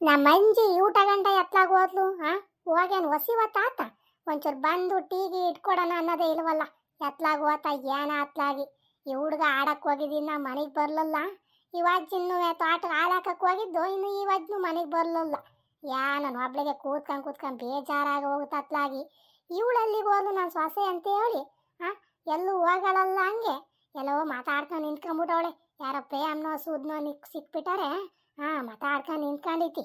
ನಮ್ಮ ಮಂಜಿ ಊಟ ಗಂಟ ಎತ್ಲಾಗ ಹೋದ್ಲು ಹಾ ಹೋಗೇನು ತಾತ ಒಂಚೂರು ಬಂದು ಟೀಗಿ ಇಟ್ಕೊಡೋಣ ಅನ್ನೋದೇ ಇಲ್ವಲ್ಲ? ಎತ್ಲಾಗ ಹೋತ, ಏನ ಅತ್ಲಾಗಿ ಈ ಹುಡುಗ ಆಡಕ್ಕೆ ಹೋಗಿದ್ದೀನಿ ಮನೆಗೆ ಬರಲಿಲ್ಲ? ಇವಾಗಿನ್ನು ತೋಟ ಹಾಕಕ್ಕೆ ಹೋಗಿದ್ದು, ಇನ್ನು ಇವಾಜ್ನು ಮನೆಗೆ ಬರಲಿಲ್ಲ? ಯಾ, ನಾನು ಒಬ್ಳಿಗೆ ಕೂತ್ಕೊಂಡು ಕೂತ್ಕೊಂಡು ಬೇಜಾರಾಗಿ ಹೋಗುತ್ತೆ ಅತ್ಲಾಗಿ. ಇವಳಲ್ಲಿಗೆ ಹೋದ್ಲು ನಾನು ಸೊಸೆ ಅಂತ ಹೇಳಿ ಹಾ ಎಲ್ಲೂ ಹೋಗಳಲ್ಲ ಹಂಗೆ? ಎಲ್ಲೋ ಮಾತಾಡ್ಕೊಂಡು ನಿಂತ್ಕೊಂಬಿಟ್ಟವಳೆ. ಯಾರೋ ಪ್ರೇಮ್ನೋ ಸೂದ್ನೋ ನಿಕ್ ಸಿಕ್ಬಿಟ್ಟಾರೆ ಹಾ ಮಾತಾಡ್ಕೊಂಡು ನಿಂತ್ಕೊಂಡೈತಿ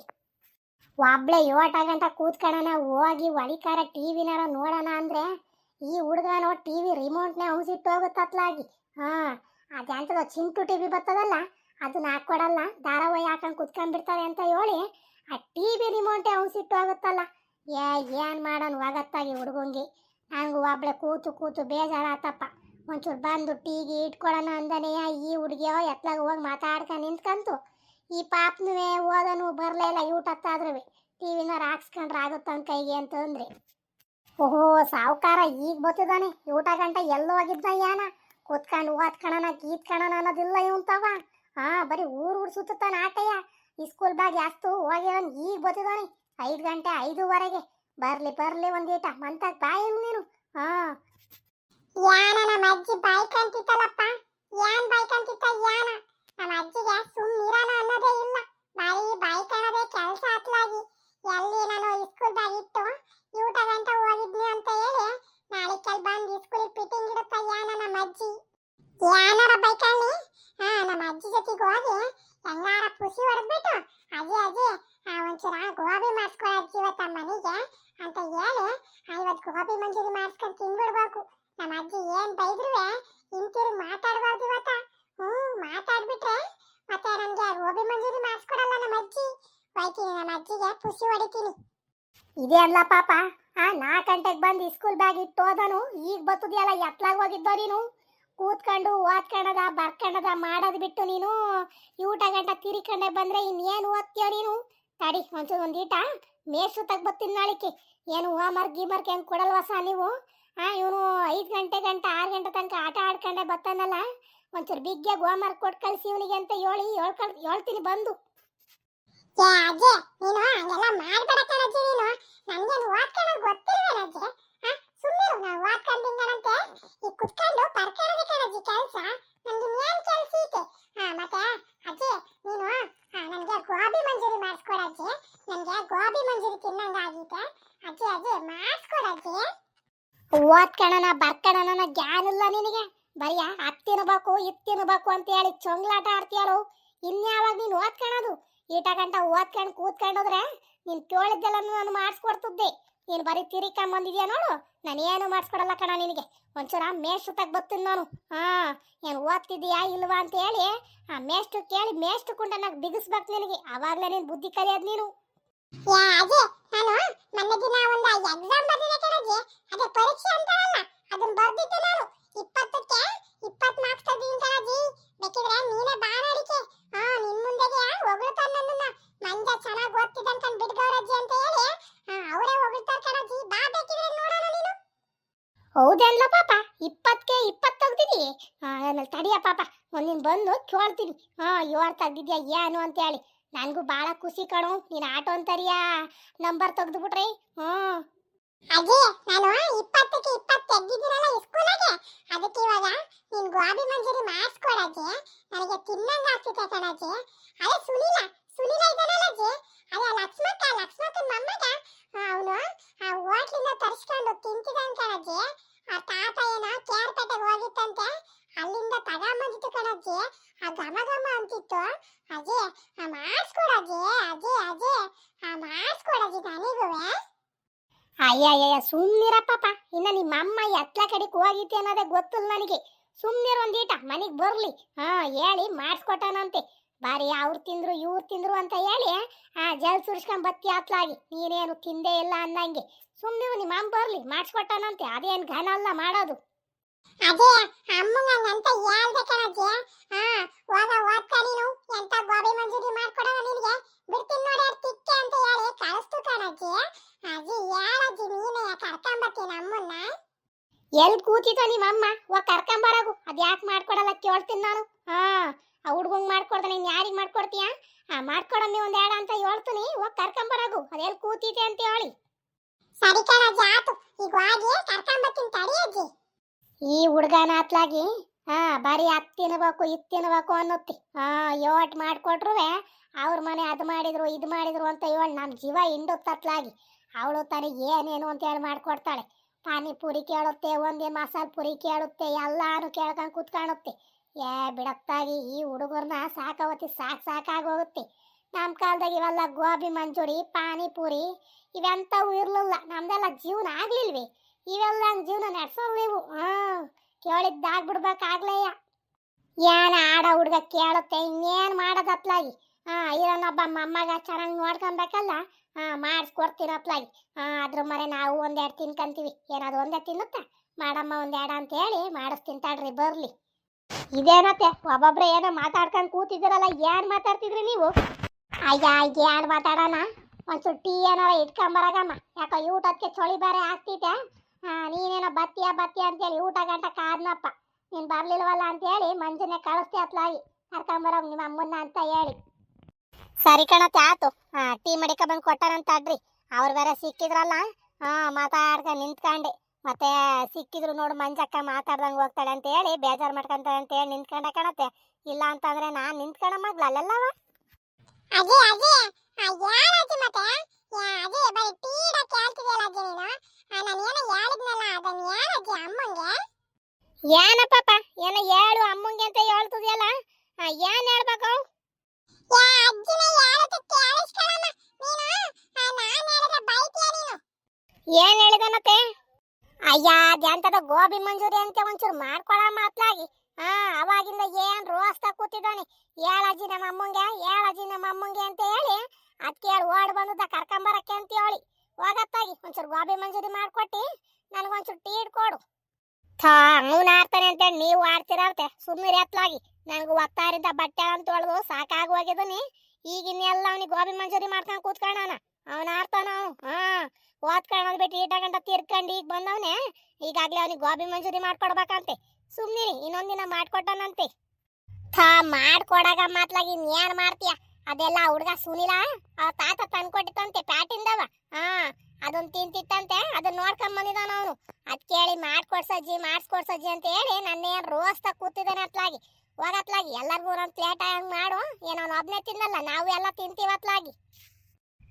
ಒಬ್ಳೆ ಏಟ ಕೂತ್ಕೊಳ್ಳೋಣ ಹೋಗಿ ಒಳಿಕಾರ ಟಿ ವಿನಾರ ನೋಡೋಣ ಅಂದ್ರೆ ಈ ಹುಡುಗನೋ ಟಿ ವಿ ರಿಮೋಟ್ನೇ ಅವಸಿಟ್ಟು ಹೋಗುತ್ತತ್ಲಾಗಿ. ಹಾ, ಅದಂತದ ಚಿಂಟು ಟಿ ವಿ ಬರ್ತದಲ್ಲ ಅದನ್ನ ಹಾಕ್ಕೊಡಲ್ಲ ಧಾರಾವಾಹಿ ಹಾಕೊಂಡು ಕುತ್ಕೊಂಡ್ಬಿಡ್ತಾರೆ ಅಂತ ಹೇಳಿ ಆ ಟಿ ವಿ ರಿಮೋಟೇ ಅವಸಿಟ್ಟು ಹೋಗುತ್ತಲ್ಲ. ಏ, ಏನು ಮಾಡೋಣ ಹೋಗತ್ತಾಗಿ ಹುಡುಗಂಗೆ. ನಂಗೆ ಒಬ್ಳೆ ಕೂತು ಕೂತು ಬೇಜಾರಾತಪ್ಪ. ಒಂಚೂರು ಬಂದು ಟೀಗಿ ಇಟ್ಕೊಡೋಣ ಅಂದನೆಯ ಈ ಹುಡುಗಿಯೋ ಎತ್ಲಾಗ ಹೋಗಿ ಮಾತಾಡ್ಕೊಂಡು ನಿಂತ್ಕಂತು. ಈ ಪಾಪನೇ ಓದನು, ಬರಲೇ ಇಲ್ಲ ಊಟತ್ತಾದ್ರೂ ಟಿ ವಿನ ಹಾಕ್ಸ್ಕೊಂಡ್ರೆ ಆಗುತ್ತೆ ಕೈಗೆ ಅಂತಂದ್ರೆ. ಓಹೋ, ಸಾವುಕಾರ ಈಗ ಬತ್ತಿದಾನೆ. ಊಟ ಗಂಟ ಎಲ್ಲೋ ಹೋಗಿದ್ದ ಯಾನ? ಕೂತ್ಕೊಂಡು ಓದ್ಕಣನ ಗೀತ್ಕಣನ ಅನ್ನೋದಿಲ್ಲ ಇವಂತವ ಹಾ, ಬರೀ ಊರು ಊರು ಸುತ್ತಾನ ಆಟಯ್ಯ ಈ ಸ್ಕೂಲ್ ಬ್ಯಾಗ್ ಜಾಸ್ತು ಹೋಗಿರೋನ್ ಈಗ ಬತ್ತಿದಾನೆ. ಐದು ಗಂಟೆ ಐದೂವರೆಗೆ. ಬರ್ಲಿ ಬರ್ಲಿ ಒಂದೀಟ ಮಂತಾಗ ಬಾಯಿ ನೀನು. ಹಾ. ಯಾನ ನಮ್ಮ ಅಜ್ಜಿ ಬಾಯ್ಕಂತಿತ್ತಲ್ಲಪ್ಪ ಯಾನ್ ಬಾಯ್ಕಂತಿತ್ತ ಯಾನ? ನಮ್ಮ ಅಜ್ಜಿಗೆ ಸುಮ್ಮನಿರಣ ಅನ್ನೋದೇ ಇಲ್ಲ ಬಾಯಿ ಬಾಯ್ಕಣದೇ ಕೆಲಸ ಹತ್ಲಾಗಿ ಎಲ್ಲಿ ನಾನು ಸ್ಕೂಲ್ ಬ್ಯಾಗ್ ಇಟ್ಟು ಊಟ ಗಂಟ ಹೋಗಿದ್ನಿ ಅಂತ ಹೇಳಿ ನಾಳೆ ಕೆಲ್ ಬಂದು ಸ್ಕೂಲಿಗೆ ಫಿಟ್ಟಿಂಗ್ ಇಡುತ್ತ ಯಾನ ನಮ್ಮ ಅಜ್ಜಿ ಯಾನಾರ ಬೈಕಣ್ಣಿ ಹಾ ನಮ್ಮ ಅಜ್ಜಿ ಜೊತೆಗೆ ಹೋಗಿ ಹೆಂಗಾರ ಪುಸಿ ಹೊಡೆದ್ಬಿಟ್ಟು ಅಜ್ಜಿ ಅಜ್ಜಿ ಆ ಒಂಚೂರ ಗೋಬಿ ಮಾಡಿಸ್ಕೊಳ ಅಜ್ಜಿ ಇವತ್ತ ಮನೆಗೆ ಅಂತ ಹೇಳಿ ಆ ಇವತ್ತು ಗೋಬಿ ಮಂಚೂರಿ ಮಾಡಿಸ್ಕೊಂಡು ತಿನ್ಬಿಡ್ಬೇಕು ನಮ್ಮ ಅಜ್ಜಿ ಏನ್ ಬೈದ್ರುವೆ ಹಿಂತಿರು ಮಾತಾಡ್ಬಾರ್ದು ಇವತ್ತ ಹ್ಞೂ ಮಾತಾಡ್ಬಿಟ್ರೆ ಮತ್ತೆ ನನಗೆ ಗೋಬಿ ಮಂಚೂರಿ ಮಾಡಿಸ್ಕೊಡಲ್ಲ ನಮ್ಮ ಅಜ್ಜಿ ಹೋಯ್ತೀನಿ ನಮ್ಮ ಅಜ್ಜಿಗೆ ಪುಸಿ ಹೊಡಿತೀನಿ ಇದೇ ಅಲ್ಲ ಪಾಪ. ಆ ನಾಲ್ಕು ಗಂಟೆಗೆ ಬಂದು ಸ್ಕೂಲ್ ಬ್ಯಾಗ್ ಇಟ್ಟು ಹೋದನು, ಈಗ ಬತ್ತದಿಯಲ್ಲ, ಎತ್ಲಾಗ ಹೋಗಿದ್ದೋ ನೀನು? ಕೂತ್ಕೊಂಡು ಓದ್ಕೊಂಡದ ಬರ್ಕೊಂಡದ ಮಾಡೋದು ಬಿಟ್ಟು ನೀನು? ಊಟ ಗಂಟ ತಿರಿಕೊಂಡೆ ಬಂದರೆ ಇನ್ನೇನು ಓದ್ತೀಯೋ ನೀನು? ತಡಿ, ಒಂಚೂರು ಈಟ. ಮೇಸು ತಗ್ ಬರ್ತೀನಿ ನಾಳಿಕೆ. ಏನು ಹೋಮರ್ಕ್ ಗೀಮರ್ಕ್ ಹೆಂಗೆ ಸಹ ನೀವು? ಆ, ಇವನು ಐದು ಗಂಟೆ ಗಂಟೆ, ಆರು ಗಂಟೆ ತನಕ ಆಟ ಆಡ್ಕೊಂಡೆ ಬರ್ತಾನಲ್ಲ ಒಂಚೂರು ಬಿಗ್ಗೆ ಹೋಮರ್ಕ್ ಕೊಟ್ಟು ಕಳಿಸಿ ಇವನಿಗೆ ಅಂತ ಹೇಳಿ ಹೇಳ್ಕೊಳ್, ಹೇಳ್ತೀನಿ ಬಂದು. ಅಜ್ಜಿ, ನೀನು ಹಂಗೆಲ್ಲ ಮಾಡ್ಬೇಡ ಕಣಜ್ಜಿ, ನೀನು. ನನ್ಗೇನು ಓದ್ಕೊಳ್ಳೋದು ಗೊತ್ತಿಲ್ವೇನ ಅಜ್ಜಿ ಹಾ ಸುಮ್ಮನೆ ನಾವು ಓದ್ಕೊಂಡಿಂಗನಂತೆ ಈ ಕುತ್ಕೊಂಡು ಪರ್ಕೊಳ್ಳೋದು ಕಣಜ್ಜಿ ಕೆಲಸ. ನನ್ಗೆ ಇನ್ನೇನು ಕೆಲಸ ಐತೆ? ಹಾ ಮತ್ತೆ, ಅಜ್ಜಿ, ನೀನು ನನಗೆ ಗೋಬಿ ಮಂಜೂರಿ ಮಾಡಿಸ್ಕೊಡಜ್ಜಿ ನನಗೆ ಗೋಬಿ ಮಂಜೂರಿ ತಿನ್ನಂಗ ಆಗೈತೆ. ಅಜ್ಜಿ ಅಜ್ಜಿ ಮಾಡಿಸ್ಕೊಡಜ್ಜಿ ಓದ್ಕೊಳ್ಳೋಣ ಬರ್ಕೊಳ್ಳೋಣ ಜ್ಞಾನ ಇಲ್ಲ ನಿನಗೆ. ಬರೀ ಇದ್ ತಿನ್ಬೇಕು ಅಂತ ಹೇಳಿ ಚೊಂಗ್ಲಾಟ ಆಡ್ತೀಯಾರು ಇನ್ಯಾವಾಗ ನೀನು ಓದ್ಕೊಳ್ಳೋದು ಈಟ ಗಂಟ ಓದ್ಕೊಂಡು ಕೂತ್ಕೊಂಡೋದ್ರೆ ನೀನು ಕೇಳಿದ್ದೆಲ್ಲ ನಾನು ಮಾಡಿಸ್ಕೊಡ್ತಿದ್ದೆ. ನೀನು ಬರೀ ತಿರಿಕಾ ಬಂದಿದ್ಯಾ ನೋಡು? ನಾನು ಏನು ಮಾಡಿಸ್ಕೊಡಲ್ಲ ಕಣ ನಿನಗೆ. ಒಂಚೂರ ಮೇಷ್ಟು ತಗ್ ಬರ್ತೀನಿ ನಾನು. ಹಾ, ಏನು ಓದ್ತಿದ್ದೀಯಾ ಇಲ್ವಾ ಅಂತ ಹೇಳಿ ಆ ಮೇಷ್ಟು ಕೇಳಿ ಮೇಷ್ಟು ನಂಗೆ ಬಿಗಿಸ್ಬೇಕು ನಿನಗೆ. ಅವಾಗಲೇ ನೀನು ಬುದ್ಧಿ ಕಲಿಯೋದು ನೀನು. ನಾನು ಮೊನ್ನೆ ದಿನ ಒಂದು ಎಕ್ಸಾಮ್ ಬರ್ದಿದ್ದೆ ಕಣಜ್ಜಿ ಅದೇ ಪರೀಕ್ಷೆ ಅಲ್ಲ ಅದನ್ನ ಬರ್ದಿದ್ದೆ ನಾನು. ಇಪ್ಪತ್ತಕ್ಕೆ? ಇಪ್ಪತ್ತು ಮಾರ್ಕ್ಸ್ ತೆಗ್ದಿದ್ದೀನಿ ಕಣಜಿ ಬೇಕಿದ್ರೆ ನೀನೇ ಬಾ ನೋಡಿಕೆ. ಹಾ ನಿನ್ ಮುಂದೆಗೆ ಹೊಗಳ್ತಾರ ನನ್ನನ್ನ. ಮಂಜ ಚೆನ್ನಾಗಿ ಓದ್ತಿದ್ದ ಅನ್ಕೊಂಡ್ ಬಿಡ್ಗವ್ರಜ್ಜಿ ಅಂತ ಹೇಳಿ. ಅವರೇ ಹೊಗಳ್ತಾರ ಕಣಜಿ ಬಾ ಬೇಕಿದ್ರೆ ನೋಡೋಣ ನೀನು. ಹೌದಲ್ಲ ಪಾಪ? ಇಪ್ಪತ್ತಕ್ಕೆ ಇಪ್ಪತ್ತು ತೆಗ್ದಿದಿ? ಆಮೇಲೆ ತಡಿಯ ಪಾಪ. ಒಂದಿನ ಬಂದು ಕೇಳ್ತೀನಿ ಹಾ ಏಳು ತೆಗ್ದಿದ್ಯಾ ಏನು ಅಂತ ಹೇಳಿ. ನನಗೂ ಭಾಳ ಖುಷಿ ಕಣು. ನೀನು ಆಟೋ ಅಂತರಿಯಾ ನಂಬರ್ ತೆಗ್ದುಬಿಟ್ರಿ. ಹ್ಞೂ ಅಜ್ಜಿ ನಾನು ಇಪ್ಪತ್ತಕ್ಕೆ ಇಪ್ಪತ್ತು ತೆಗ್ದಿದ್ದೀರಲ್ಲ ಸ್ಕೂಲಾಗೆ, ಅದಕ್ಕೆ ಇವಾಗ ನೀನ್ ಗೋಬಿ ಮಂಜೂರಿ ಮಾಡಿಸ್ಕೊಡಜ್ಜಿ. ನನಗೆ ತಿನ್ನಂಗ ಆಗ್ತಿದೆ ಕಣಜ್ಜಿ. ಅದೇ ಸುನಿಲ ಸುನಿಲ ಇದ್ದಾನಲ್ಲ ಅಜ್ಜಿ. ಅದೇ ಲಕ್ಷ್ಮಕ್ಕ, ಲಕ್ಷ್ಮಕ್ಕನ ಮೊಮ್ಮಗ. ಅವನು ಆ ಹೋಟ್ಲಿಂದ ತರಿಸ್ಕೊಂಡು ತಿಂತಿದ್ದಾನ ಕಣಜ್ಜಿ. ಆ ತಾತ ಏನೋ ಕೇರ್ಪೇಟೆಗೆ ಹೋಗಿತ್ತಂತೆ. ಅಲ್ಲಿಂದ ತಗೊಂಬಂದಿತ್ತು ಕಣಜ್ಜಿ. ಆ ಘಮ ಘಮ ಅಂತಿತ್ತು. ಅಜ್ಜಿ, ಆ ಮಾಡಿಸ್ಕೊಡಜ್ಜಿ, ಅಜ್ಜಿ ಅಜ್ಜಿ. ಆ ಮಾಡಿಸ್ಕೊಡಜ್ಜಿ ನನಗುವೆ. ಅಯ್ಯಯ್ಯ ಸುಮ್ಮನಿರ ಪಾಪ. ಇನ್ನ ನಿಮ್ಮ ಅಮ್ಮ ಎತ್ಲ ಕಡೆಗೆ ಹೋಗಿತ್ತೆ ಅನ್ನೋದೇ ಗೊತ್ತಿಲ್ಲ ನನಗೆ. ಸುಮ್ಮನಿರು ಒಂದೀಟ ಮನೆಗೆ ಬರಲಿ. ಹಾ, ಹೇಳಿ ಮಾಡಿಸ್ಕೊಟ್ಟಾನಂತೆ. ಬಾರಿ ಅವ್ರು ತಿಂದ್ರು, ಇವ್ರು ತಿಂದ್ರು ಅಂತ ಹೇಳಿ, ಆ, ಜಲ್ ಸುರಿಸ್ಕೊಂಡ್ ಬತ್ತಿ ಆತ್ಲಾಗಿ ನೀನೇನು ತಿಂದೇ ಇಲ್ಲ ಅನ್ನಂಗೆ. ಸುಮ್ಮನಿರು ನಿಮ್ಮ ಅಮ್ಮ ಬರಲಿ, ಮಾಡಿಸ್ಕೊಟ್ಟಾನಂತೆ. ಅದೇನು ಘನ ಅಲ್ಲ ಮಾಡೋದು. ಅದೇ ಅಮ್ಮಂಗಂತ ಹೇಳ್ದೆ ಕಣಜ್ಜಿ ಹಾ ಹೋಗ ಓದ್ಕ ನೀನು. ಎಂತ ಗೋಬಿ ಮಂಜೂರಿ ಮಾಡ್ಕೊಡೋಣ ನಿನಗೆ? ಬಿಡ್ತೀನಿ ನೋಡಿ ಅದು ತಿಕ್ಕೆ ಅಂತ ಹೇಳಿ ಕಳಿಸ್ತು ಕಣಜ್ಜಿ ಅಜ್ಜಿ. ಹೇಳಜ್ಜಿ ನೀನೇ? ಕರ್ಕೊಂಬತ್ತೀನಿ ಅಮ್ಮನ್ನ ಎಲ್ಲಿ ಕೂತಿದ್ದ ನಿಮ್ಮ ಅಮ್ಮ ಹೋಗ ಕರ್ಕೊಂಬರಾಗು. ಅದು ಯಾಕೆ ಮಾಡ್ಕೊಡಲ್ಲ ಕೇಳ್ತೀನಿ ನಾನು. ಹಾ, ಆ ಹುಡ್ಗಂಗ್ ಮಾಡ್ಕೊಡ್ದೆ ನೀನು ಯಾರಿಗೆ ಮಾಡ್ಕೊಡ್ತೀಯಾ? ಆ ಮಾಡ್ಕೊಡಮ್ಮಿ ಒಂದು ಏಡ ಅಂತ ಹೇಳ್ತೀನಿ. ಹೋಗಿ ಕರ್ಕೊಂಬರಾಗು. ಅದೆಲ್ಲಿ ಕೂತಿದೆ ಅಂತ ಹೇಳಿ. ಸರಿ ಕಣಜ್ಜಿ ಆತು. ಈಗ ಹೋಗಿ ಕರ್ಕೊಂಬತ್ತೀನಿ ತಡಿ ಅಜ್ಜಿ. ಈ ಹುಡುಗನ ಅತ್ಲಾಗಿ, ಹಾ, ಬರೀ ಅತ್ ತಿನ್ಬೇಕು ಇದ್ ತಿನ್ಬೇಕು ಅನ್ನುತ್ತಿ. ಹಾ, ಯೋಟ್ ಮಾಡ್ಕೊಟ್ರುವೆ, ಅವ್ರ ಮನೆ ಅದು ಮಾಡಿದ್ರು, ಇದು ಮಾಡಿದ್ರು ಅಂತ ಇವಳು ನಮ್ಮ ಜೀವ ಹಿಂಡುತ್ತತ್ಲಾಗಿ ಅವಳು ತನಗೆ ಏನೇನು ಅಂತ ಹೇಳಿ ಮಾಡ್ಕೊಡ್ತಾಳೆ. ಪಾನಿಪುರಿ ಕೇಳುತ್ತೆ, ಒಂದೇ ಮಸಾಲೆ ಪುರಿ ಕೇಳುತ್ತೆ, ಎಲ್ಲಾನು ಕೇಳ್ಕೊಂಡು ಕೂತ್ಕಾಣುತ್ತೆ. ಏ ಬಿಡತ್ತಾಗಿ ಈ ಹುಡುಗರ್ನ ಸಾಕಾವತ್ತಿ ಸಾಕ್ ಸಾಕಾಗೋಗುತ್ತೆ ನಮ್ಮ ಕಾಲದಾಗ ಇವೆಲ್ಲ ಗೋಬಿ ಮಂಚೂರಿ ಪಾನಿಪುರಿ ಇವೆಂಥವು ಇರಲಿಲ್ಲ. ನಮ್ದೆಲ್ಲ ಜೀವನ ಆಗ್ಲಿಲ್ವಿ? ಇವೆಲ್ಲ ಹಂಗ್ ಜೀವನ ನಡೆಸೋದು ನೀವು ಹಾ, ಕೇಳಿದ್ದಾಗ್ಬಿಡ್ಬೇಕಾಗ್ಲಯ್ಯ. ಏನ ಆಡ ಹುಡ್ಗ ಕೇಳುತ್ತೆ, ಇನ್ನೇನ್ ಮಾಡೋದು ಹಾಂ, ಇರೋನೊಬ್ಬ ಮೊಮ್ಮಗ ಚೆನ್ನಾಗಿ ನೋಡ್ಕೊಬೇಕಲ್ಲ? ಹಾ ಮಾಡಿಸ್ಕೊಡ್ತೀನಿ ಹಾಂ, ಅದ್ರ ಮನೆ ನಾವು ಒಂದೆರಡು ತಿನ್ಕಂತೀವಿ. ಏನಾದ್ರು ಒಂದೇ ತಿನ್ನುತ್ತಾ? ಮಾಡಮ್ಮ ಒಂದೆರಡು ಅಂತ ಹೇಳಿ ಮಾಡಿಸ್ತೀನಿ ತಿಂತಾಡ್ರಿ ಬರ್ಲಿ. ಇದೇನತ್ತೆ, ಒಬ್ಬೊಬ್ರೆ ಏನೋ ಮಾತಾಡ್ಕೊಂಡು ಕೂತಿದ್ದೀರಲ್ಲ, ಏನು ಮಾತಾಡ್ತಿದ್ರಿ ನೀವು? ಅಯ್ಯ ಏನು ಮಾತಾಡೋಣ? ಒಂಚೂರು ಟೀ ಏನಾರ ಇಟ್ಕೊಂಬರಾಗಮ್ಮ ಯಾಕೋ ಊಟಕ್ಕೆ ಚಳಿ ಬೇರೆ ಆಗ್ತೈತೆ ಹಾ, ನೀನೇನೋ ಬತ್ತಿಯ ಬತ್ತಿಯ ಅಂತೇಳಿ ಊಟ ಗಂಟ ಕಾದ್ನಪ್ಪ. ನೀನ್ ಬರ್ಲಿಲ್ವಲ್ಲ ಅಂತೇಳಿ ಮಂಜುನೆ ಕಳಿಸ್ತಿ ಅತ್ಲಾಗಿ. ಕರ್ಕೊಂಬರೋ ನಿಮ್ಮ ಅಮ್ಮನ್ನ ಅಂತ ಹೇಳಿ. ಸರಿ ಕಣತ್ತೆ, ಆತು. ಹಾ, ಟೀ ಮಡಿಕ ಬಂದು ಕೊಟ್ಟಾರಂತ ಅಡ್ರಿ ಅವ್ರು ಬೇರೆ ಸಿಕ್ಕಿದ್ರಲ್ಲ, ಹಾ ಮಾತಾಡ್ಕೊಂಡು ನಿಂತ್ಕೊಂಡೆ. ಮತ್ತೆ ಸಿಕ್ಕಿದ್ರು ನೋಡು ಮಂಜಕ್ಕ ಮಾತಾಡ್ದಂಗೆ ಹೋಗ್ತಾಳೆ ಅಂತ ಹೇಳಿ ಬೇಜಾರು ಮಾಡ್ಕೊಂತಾಳೆ ಅಂತ ಹೇಳಿ ನಿಂತ್ಕೊಂಡೆ ಕಣತ್ತೆ. ಇಲ್ಲ ಅಂತಂದ್ರೆ ನಾನು ನಿಂತ್ಕೊಂಡ ಮಗ್ಲ ಅಲ್ಲೆಲ್ಲವ? ಅಜ್ಜಿ ಅಜ್ಜಿ ಆ ಯಾರ್ ಮತ್ತೆ? ಅಜ್ಜಿ ಬರೀ ಟೀಡ ಕೇಳ್ತಿದೆಯಲ್ಲ ಅಜ್ಜಿ ನೀನು. ನಾನು ಏನೋ ಹೇಳಿದ್ನಲ್ಲ ಅದನ್ನ ಯಾರ್ ಅಮ್ಮಂಗೆ? ಏನ ಪಾಪ ಏನೋ ಹೇಳು ಅಮ್ಮಂಗೆ ಅಂತ ಹೇಳ್ತಿದ್ಯಲ್ಲ? ಏನ್ ಹೇಳ್ಬೇಕು? ಅಜ್ಜಿನ ಹೇಳೋದು ಕೇಳಿಸ್ಕೊಳಮ್ಮ? ನೀನು? ನಾನ್ ಹೇಳಿದ್ರೆ ಬೈತೀಯ ನೀನು? ಏನ್ ಹೇಳಿದನತ್ತೆ ಅಯ್ಯ ಅದಂತದ ಗೋಬಿ ಮಂಜೂರಿ ಅಂತ ಒಂಚೂರು ಮಾಡ್ಕೊಳ ಮಾತ್ಲಾಗಿ ಹಾ ಅವಾಗಿಂದ ಏನ್ ರೋಸ್ತಾ ಕೂತಿದ್ದಾನೆ? ಹೇಳಜ್ಜಿ ನಮ್ಮ ಅಮ್ಮಂಗೆ ಹೇಳಜ್ಜಿ ನಮ್ಮ ಅಮ್ಮಂಗೆ ಅಂತ ಹೇಳಿ ಅದ್ ಕೇಳಿ ಓಡ್ ಬಂದದ ಕರ್ಕೊಂಬರಕ್ಕೆ ಅಂತ ಹೇಳಿ ಹೋಗತ್ತಾಗಿ ಒಂಚೂರು ಗೋಬಿ ಮಂಜೂರಿ ಮಾಡ್ಕೊಟ್ಟಿ, ನನಗೊಂಚೂರು ಟೀ ಇಟ್ಕೊಡು. ಥಾ ಅವನು ಆಡ್ತಾನೆ ಅಂತೇಳಿ ನೀವು ಆಡ್ತಿರತ್ತೆ ಸುಮ್ಮನೆ ಎತ್ಲಾಗಿ ನನಗೆ ಒತ್ತಾರಿಂದ ಬಟ್ಟೆ ಅಂತ ತೊಳೆದು ಸಾಕಾಗೋಗಿದ್ದೀನಿ ಈಗಿನ್ನೆಲ್ಲ ಅವನಿಗೆ ಗೋಬಿ ಮಂಜೂರಿ ಮಾಡ್ಕೊಂಡು ಕೂತ್ಕೊಳ್ಳೋಣ ಅವನು. ಆಡ್ತಾನ ಅವನು, ಹಾ. ಓದ್ಕೊಳ್ಳೋದು ಬಿಟ್ಟು ಈಟಗಂಟ ತಿರ್ಕೊಂಡು ಈಗ ಬಂದವನೆ. ಈಗಾಗ್ಲೇ ಅವನಿಗೆ ಗೋಬಿ ಮಂಜೂರಿ ಮಾಡ್ಕೊಡ್ಬೇಕಂತೆ. ಸುಮ್ನಿರಿ ಇನ್ನೊಂದಿನ ಮಾಡ್ಕೊಟ್ಟನಂತೆ. ಥಾ ಮಾಡ್ಕೊಡಾಗ ಮಾತ್ಲಾಗಿ ಇನ್ನೇನು ಮಾಡ್ತೀಯ? ಅದೆಲ್ಲ ಹುಡುಗ ಸುನಿಲ ಆ ತಾತ ತಂದ್ಕೊಟ್ಟಿತ್ತಂತೆ, ಪ್ಯಾಟಿಂದವ. ಹಾ ಅದನ್ನ ತಿಂತಿತ್ತಂತೆ ಅದನ್ನ ನೋಡ್ಕೊಂಡ್ ಬಂದಿದ್ದಾನ ಅವನು. ಅದ್ ಕೇಳಿ ಮಾಡ್ಕೊಡ್ಸಜ್ಜಿ ಮಾಡಿಸ್ಕೊಡ್ಸಜ್ಜಿ ಅಂತ ಹೇಳಿ ನನ್ನೇ ರೋಸ್ತ ಕೂತಿದ್ದಾನೆ ಅತ್ಲಾಗಿ. ಹೋಗತ್ಲಾಗಿ ಎಲ್ಲರಿಗೂ ಒಂದೊಂದು ಪ್ಲೇಟ್ ಹಂಗ್ ಮಾಡು. ಏನೋ ಒಬ್ನೇ ತಿನ್ನಲ್ಲ, ನಾವು ಎಲ್ಲ ತಿಂತೀವತ್ಲಾಗಿ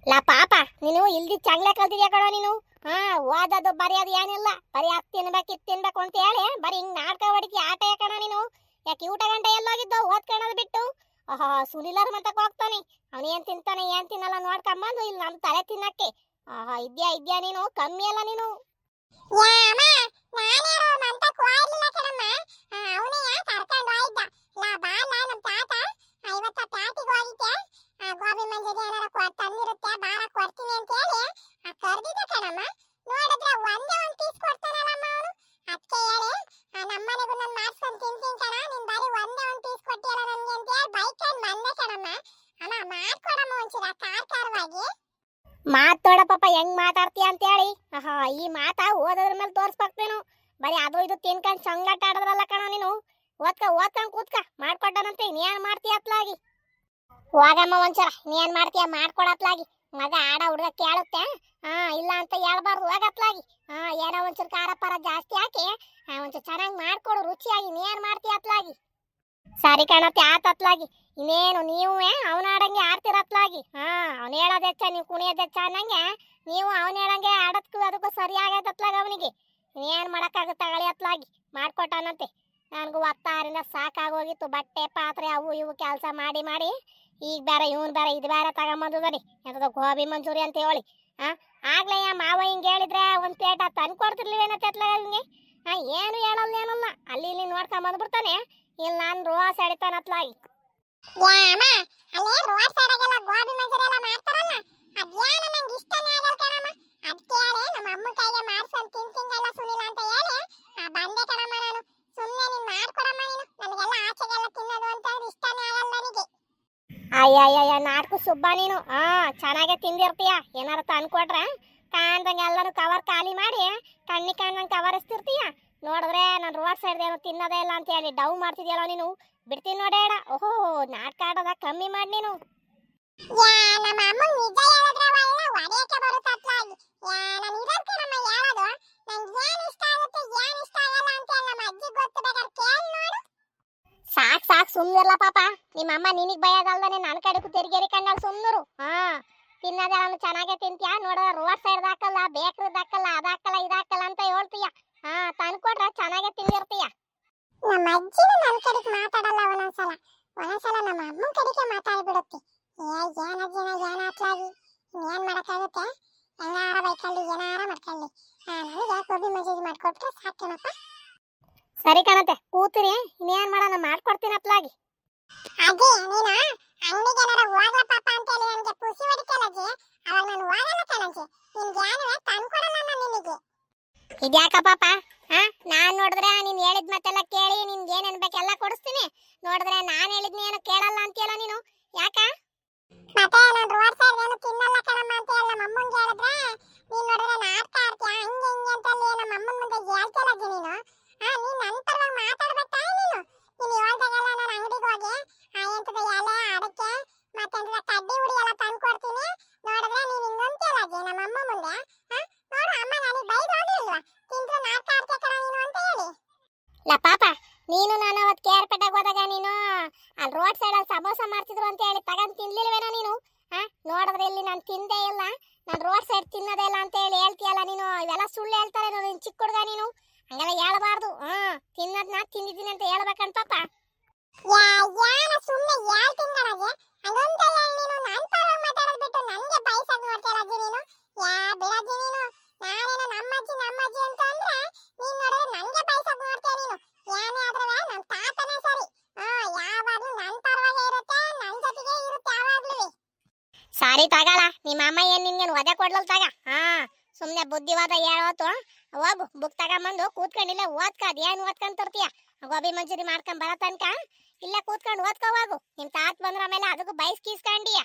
ಲಾ ಪಾಪ, ನೀನು ಇಲ್ದಿ ಚಂಗ್ಲೆ ಕಲ್ತಿದ್ಯಾ ಕಣೋ ನೀನು? ಹಾ, ಓದೋದು, ಬರೆಯೋದು ಏನಿಲ್ಲ. ಬರೀ ಅದ್ ತಿನ್ಬೇಕು, ಇದು ತಿನ್ಬೇಕು ಅಂತ ಹೇಳಿ ಬರೀ ಹಿಂಗ್ ನಾಟಕ ಹೊಡಿತಿ ಆಟ ಕಣ ನೀನು. ಯಾಕೆ ಊಟ ಗಂಟೆ ಎಲ್ಲೋಗಿದ್ದು ಓದ್ಕೊಳೋದು ಬಿಟ್ಟು. ಆಹಾ, ಸುಲಿಲಾರ ಮತಕ್ ಹೋಗ್ತಾನೆ. ಅವ್ನು ಏನು ತಿಂತಾನೆ, ಏನು ತಿನ್ನಲ್ಲ ನೋಡ್ಕೊಂಬಂದು ಇಲ್ಲಿ ನಮ್ಮ ತಲೆ ತಿನ್ನಕ್ಕೆ. ಆಹಾ, ಇದ್ಯಾ ಇದ್ಯಾ ನೀನು? ಕಮ್ಮಿ ಅಲ್ಲ ನೀನು. ಕೊಡ್ತೀನಿ ಅಂತ ಹೇಳಿ ಕರ್ದಿದ್ದ ಕಣಮ್ಮ. ನೋಡಿದ್ರೆ ಒಂದೇ ಒಂದ್ ಪೀಸ್ ಕೊಡ್ತಾನಲ್ಲಮ್ಮ ಅವನು. ಅದಕ್ಕೆ ಹೇಳಿ ಆ, ನಮ್ಮನೆಗೂ ನಾನು ಮಾಡ್ಸ್ಕೊಂಡು ತಿಂತೀನಿ ಕಣ. ನೀನು ಬರೀ ಒಂದೇ ಒಂದ್ ಪೀಸ್ ಕೊಟ್ಟಿಯಲ್ಲ ನನಗೆ ಅಂತ ಹೇಳಿ ಬೈಕೊಂಡ್ ಬಂದೆ ಕಣಮ್ಮ. ಅಮ್ಮ ಮಾಡ್ಕೊಡಮ್ಮ ಒಂಚೂರ ಕಾರ್ ಕಾರವಾಗಿ. ಮಾತೋಡ ಪಾಪ ಹೆಂಗ್ ಮಾತಾಡ್ತೀಯ ಅಂತ ಹೇಳಿ. ಆಹಾ ಈ ಮಾತಾ ಓದೋದ್ರ ಮೇಲೆ ತೋರ್ಸ್ಬೇಕು ನೀನು ಬರೀ ಅದು ಇದು ತಿನ್ಕೊಂಡ್ ಸಂಗಾಟ ಆಡದ್ರಲ್ಲ ಕಣ ನೀನು. ಓದ್ಕ ಓದ್ಕೊಂಡ್ ಕೂತ್ಕ ಮಾಡ್ಕೊಟ್ಟನಂತೆ. ನೀನ್ ಮಾಡ್ತೀಯ ಅತ್ಲಾಗಿ? ಹೋಗಮ್ಮ ಒಂಚೂರ. ನೀನ್ ಮಾಡ್ತೀಯ? ಮಾಡ್ಕೊಡತ್ಲಾಗಿ ಮಗ ಆಡ ಹುಡುಗ ಕೇಳುತ್ತೆ. ಹಾ ಇಲ್ಲ ಅಂತ ಹೇಳ್ಬಾರ್ದು. ಹೋಗತ್ಲಾಗಿ. ಹಾ, ಏನೋ ಒಂಚೂರು ಖಾರ ಪಾರ ಜಾಸ್ತಿ ಹಾಕಿ ಒಂಚೂರು ಚೆನ್ನಾಗಿ ಮಾಡ್ಕೊಡು, ರುಚಿಯಾಗಿ ನೀನ್ ಮಾಡ್ತಿ ಅತ್ಲಾಗಿ? ಸರಿ ಕಣತ್ತೆ ಆತತ್ಲಾಗಿ ಇನ್ನೇನು, ನೀವು ಅವನ ಆಡಂಗೆ ಆಡ್ತಿರತ್ಲಾಗಿ. ಹಾ, ಅವ್ನು ಹೇಳೋದ್ ಹೆಚ್ಚ, ನೀವು ಕುಣಿಯೋದ್ ಹೆಚ್ಚ ಅನ್ನಂಗೆ, ನೀವು ಅವನ ಹೇಳಂಗೆ ಆಡೋದಕ್ಕೂ ಅದಕ್ಕೂ ಸರಿ ಆಗೈತತ್ಲಾಗ ಅವನಿಗೆ. ಏನ್ ಮಾಡಕ್ಕಾಗುತ್ತೆ ತಗೊಳ್ಳಿ ಅತ್ಲಾಗಿ. ಮಾಡ್ಕೊಟ್ಟನಂತೆ. ನನಗೂ ಒತ್ತಾರಿಂದ ಸಾಕಾಗೋಗಿತ್ತು. ಬಟ್ಟೆ, ಪಾತ್ರೆ ಅವು ಇವು ಕೆಲಸ ಮಾಡಿ ಮಾಡಿ. ಈಗ ಬೇರೆ, ಇವನ್ ಬೇರೆ, ಇದು ಬೇರೆ ತಗೊಂಬಂದದನಿ ಎಂತದ ಗೋಬಿ ಮಂಚೂರಿ ಅಂತ ಹೇಳಿ. ಆಗ್ಲೇ ಆ ಮಾವ ಹಿಂಗ್ ಹೇಳಿದ್ರೆ ಒಂದು ಪ್ಲೇಟ್ ತಂದು ಹಿಂಗೆ ಹಾ ಏನು ಹೇಳಲ್ಲ ಏನಲ್ಲ. ಅಲ್ಲಿ ಇಲ್ಲಿ ನೋಡ್ಕೊಂಡ್ ಬಂದ್ಬಿಡ್ತಾನೆ. ಇಲ್ಲಿ ನಾನು ರೋಸ್ ಎಡಿತಾನ ಅತ್ಲಾಗಿ ಅಲ್ಲೇ ರೋಡ್ ಸೈಡಾಗೆಲ್ಲ ಗೋಬಿ ಮಂಚೂರಿ ಎಲ್ಲ ಮಾಡ್ತಾರಲ್ಲ? ಅದ್ಯಾನ ನಂಗೆ ಅಯ್ಯಯ್ಯಯ್ಯ ನಾಟಕು ಸುಬ್ಬ ನೀನು. ಹಾ ಚೆನ್ನಾಗೆ ತಿಂದಿರ್ತೀಯ. ಏನಾರ ತಂದ್ಕೊಟ್ರೆ ಕಾಣ್ದಂಗೆ ಎಲ್ಲರೂ ಕವರ್ ಖಾಲಿ ಮಾಡಿ ಕಣ್ಣಿ ಕಾಣ್ದಂಗೆ ಕವರ್ ಇಸ್ತಿರ್ತೀಯ ನೋಡಿದ್ರೆ ನಾನು ರೋಡ್ ಸೈಡ್ ಏನು ತಿನ್ನೋದೇ ಇಲ್ಲ ಅಂತ ಹೇಳಿ ಡೌ ಮಾಡ್ತಿದ್ಯಲ್ಲ ನೀನು. ಬಿಡ್ತೀನಿ ನೋಡೇಡ ಓಹೋ, ನಾಟಕ ಆಡೋದ ಕಮ್ಮಿ ಮಾಡಿ ನೀನು. ನಂಗೆ ಏನು ಇಷ್ಟ ಆಗುತ್ತೆ, ಏನು ಇಷ್ಟ ಆಗಲ್ಲ ಅಂತ ನಮ್ಮ ಅಜ್ಜಿ ಗೊತ್ತು ಬೇಕಾದ್ರೆ ಕೇಳಿ ನೋಡು. ಸಾಕ್ ಸಾಕ್ ಸುಮ್ನಿರ್ಲ ಪಾಪ. ನಿಮ್ಮಮ್ಮ ನಿನಗ್ ಭಯದಲ್ದನೆ ನನ್ ಕಡೆಗೂ ತಿರ್ಗೇರಿ ಕಣ್ಣಲ್ಲಿ ಸುಮ್ನರು. ಹಾ. ತಿನ್ನೋದೆಲ್ಲ ಚೆನ್ನಾಗೆ ತಿಂತೀಯ? ನೋಡ ರೋಡ್ ಸೈಡ್ ಹಾಕಲ್ಲ ಬೇಕ್ರಿ ಹಾಕಲ್ಲ ಅದಾಕಲ್ಲ, ಇದಾಕಲ್ಲ ಅಂತ ಹೇಳ್ತೀಯ? ಹಾ ತಂದ್ಕೊಟ್ರೆ ಚೆನ್ನಾಗೆ ತಿಂದಿರ್ತೀಯ? ನಮ್ಮ ಅಜ್ಜಿನ ನನ್ನ ಕಡೆಗೆ ಮಾತಾಡಲ್ಲ ಒಂದೊಂದ್ಸಲ. ಒಂದೊಂದ್ಸಲ ನಮ್ಮ ಅಮ್ಮನ ಕಡೆಗೆ ಮಾತಾಡ್ಬಿಡುತ್ತೆ. ಏ, ಏನ್ ಅಜ್ಜಿನ ಏನ್ ಮಾಡಕ್ಕಾಗುತ್ತೆ? ಹೆಂಗಾರ ಬೈಕಲ್ಲಿ, ಏನಾರ ಮಾಡ್ಕೊಳ್ಳಿ. ನನಗೆ ಗೋಬಿ ಮಂಜೂರಿ ಮಾಡ್ಕೊಟ್ರೆ ಸಾಕೇನಪ್ಪ ಸರಿ ಕಣತೆ ಕೂತಿರಿ ಇನ್ನೇನ್ ಮಾಡೋಣ ಮಾಡ್ಕೊಡ್ತೀನಿ ಅಪ್ಲಾಗಿ ಅಜ್ಜಿ ನೀನು ಅಂಗಡಿಗೆ ಏನಾರ ಹೋಗ್ಲ ಪಾಪ ಅಂತ ಹೇಳಿ ನನಗೆ ಪುಸಿ ಅವಾಗ ನಾನು ಹೋಗಲ್ಲ ಕಣಜ್ಜಿ ನಿನ್ಗೆ ಏನುವೆ ತಂದ್ಕೊಡಲ್ಲ ನಾನು ನಿನಗೆ? ಇದ್ಯಾಕ ಪಾಪ? ಹಾ ನಾನ್ ನೋಡಿದ್ರೆ ನೀನ್ ಹೇಳಿದ್ ಮತ್ತೆಲ್ಲ ಕೇಳಿ ನಿನ್ಗೆ ಏನ್ ಬೇಕೆಲ್ಲ ಕೊಡಿಸ್ತೀನಿ. ನೋಡಿದ್ರೆ ನಾನ್ ಹೇಳಿದ್ನ ಏನು ಕೇಳಲ್ಲ ಅಂತೀಯಲ್ಲ ನೀನು? ಯಾಕ? ಮತ್ತೆ ಸಾರಿ ತಗಲ್ಲ ನಿಮ್ಮ ಅಮ್ಮ ಏನ್ ನಿನ್ಗೇನು ಒದೆ ಕೊಡ್ಲಲ್ ತಗ? ಹಾ ಸುಮ್ನೆ ಬುದ್ಧಿವಾದ ಹೇಳೋತು ಹೋಗು ಬುಕ್ ತಗೊಂಬಂದು ಕೂತ್ಕೊಂಡಿಲ್ಲ ಓದ್ಕ ಅದೇನ್ ಓದ್ಕೊಂತಿರ್ತೀಯ ಗೋಬಿ ಮಂಚೂರಿ ಮಾಡ್ಕೊಂಡ್ ಬರ ತನಕ? ಇಲ್ಲ ಕೂತ್ಕೊಂಡು ಓದ್ಕೋ ಹೋಗು. ನಿಮ್ ತಾತ್ ಬಂದ್ರ ಮೇಲೆ ಅದಕ್ಕೂ ಬೈಸ್ ಕೀಸ್ಕೊಂಡಿಯ?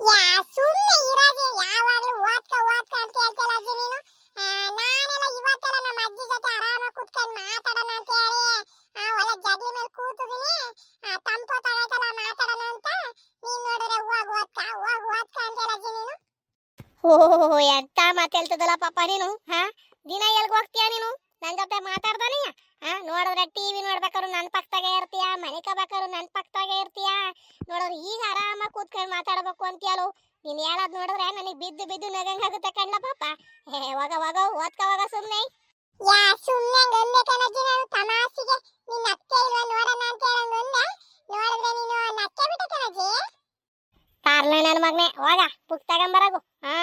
ಯಾ ಸುಮ್ಮನೆ ಇರೋದು ಯಾವಾಗ್ಲೂ ಓದ್ಕ ಓದ್ಕ ಅಂತ ಹೇಳ್ತಿಯಲ್ಲ ಅಜ್ಜಿ ನೀನು? ಆ, ನಾನೆಲ್ಲ ಇವತ್ತೆಲ್ಲ ನಮ್ಮ ಅಜ್ಜಿ ಜೊತೆ ಆರಾಮಾಗಿ ಕುತ್ಕೊಂಡು ಮಾತಾಡೋಣ ಅಂತ ಹೇಳಿ ಒಳ್ಳೆ ಜಗ್ಲಿ ಮೇಲೆ ಕೂತಿದೀನಿ ತಂಪು ತಗೋತಲ್ಲ ಮಾತಾಡೋಣ ಅಂತ ನೀನ್ ನೋಡಿದ್ರೆ ಹೋಗ್ ಓದ್ಕ ಹೋಗ್ ಓದ್ಕ ಅಂತೀಯಲ್ಲ ಅಜ್ಜಿ ನೀನು ಓ ಎಂತ ಮಾತು ಹೇಳ್ತದಲ್ಲ ಪಾಪ ನೀನು, ಹಾ? ದಿನ ಎಲ್ಗೆ ಹೋಗ್ತೀಯ ನೀನು? ನನ್ನ ಜೊತೆ ಮಾತಾಡ್ದಾನೀಯ ಹಾ ನೋಡಿದ್ರೆ ಟಿವಿ ನೋಡ್ಬೇಕಾದ್ರು ನನ್ನ ಪಕ್ಕದಾಗೆ ಇರ್ತೀಯ? ಮನೆ ಕಬೇಕಾದ್ರು ನನ್ನ ಪಕ್ಕದಾಗೆ ಇರ್ತೀಯ? ನೋಡಿದ್ರೆ ಈಗ ಆರಾಮಾಗಿ ಕೂತ್ಕೊಂಡು ಮಾತಾಡಬೇಕು ಅಂತೀಯಲು? ನೀನು ಹೇಳೋದು ನೋಡಿದ್ರೆ ನನಗೆ ಬಿದ್ದು ಬಿದ್ದು ನಗಂಗಾಗುತ್ತೆ ಕಣ್ಣ ಪಾಪ. ಹೇ, ಹೋಗ ಹೋಗ, ಓದ್ಕ, ಹೋಗ ಸುಮ್ನೆ. ಯಾ ಸುಮ್ಮನೆ ಗಂದೆ ಕಣಜ್ಜಿ ನಾನು ತಮಾಸಿಗೆ ನಿನ್ನ ಅತ್ತೆ ಇಲ್ವಾ ನೋಡೋಣ ಅಂತ ಹೇಳಂಗ್ ಅಂದೆ ನೋಡಿದ್ರೆ ನೀನು ನಕ್ಕೆ ಬಿಟ್ಟೆ ಕಣಜ್ಜಿ? ಕಾರ್ಲೆ ನನ್ನ ಮಗನೇ ಹೋಗ ಬುಕ್ ತಗೊಂಬರಗು. ಹಾ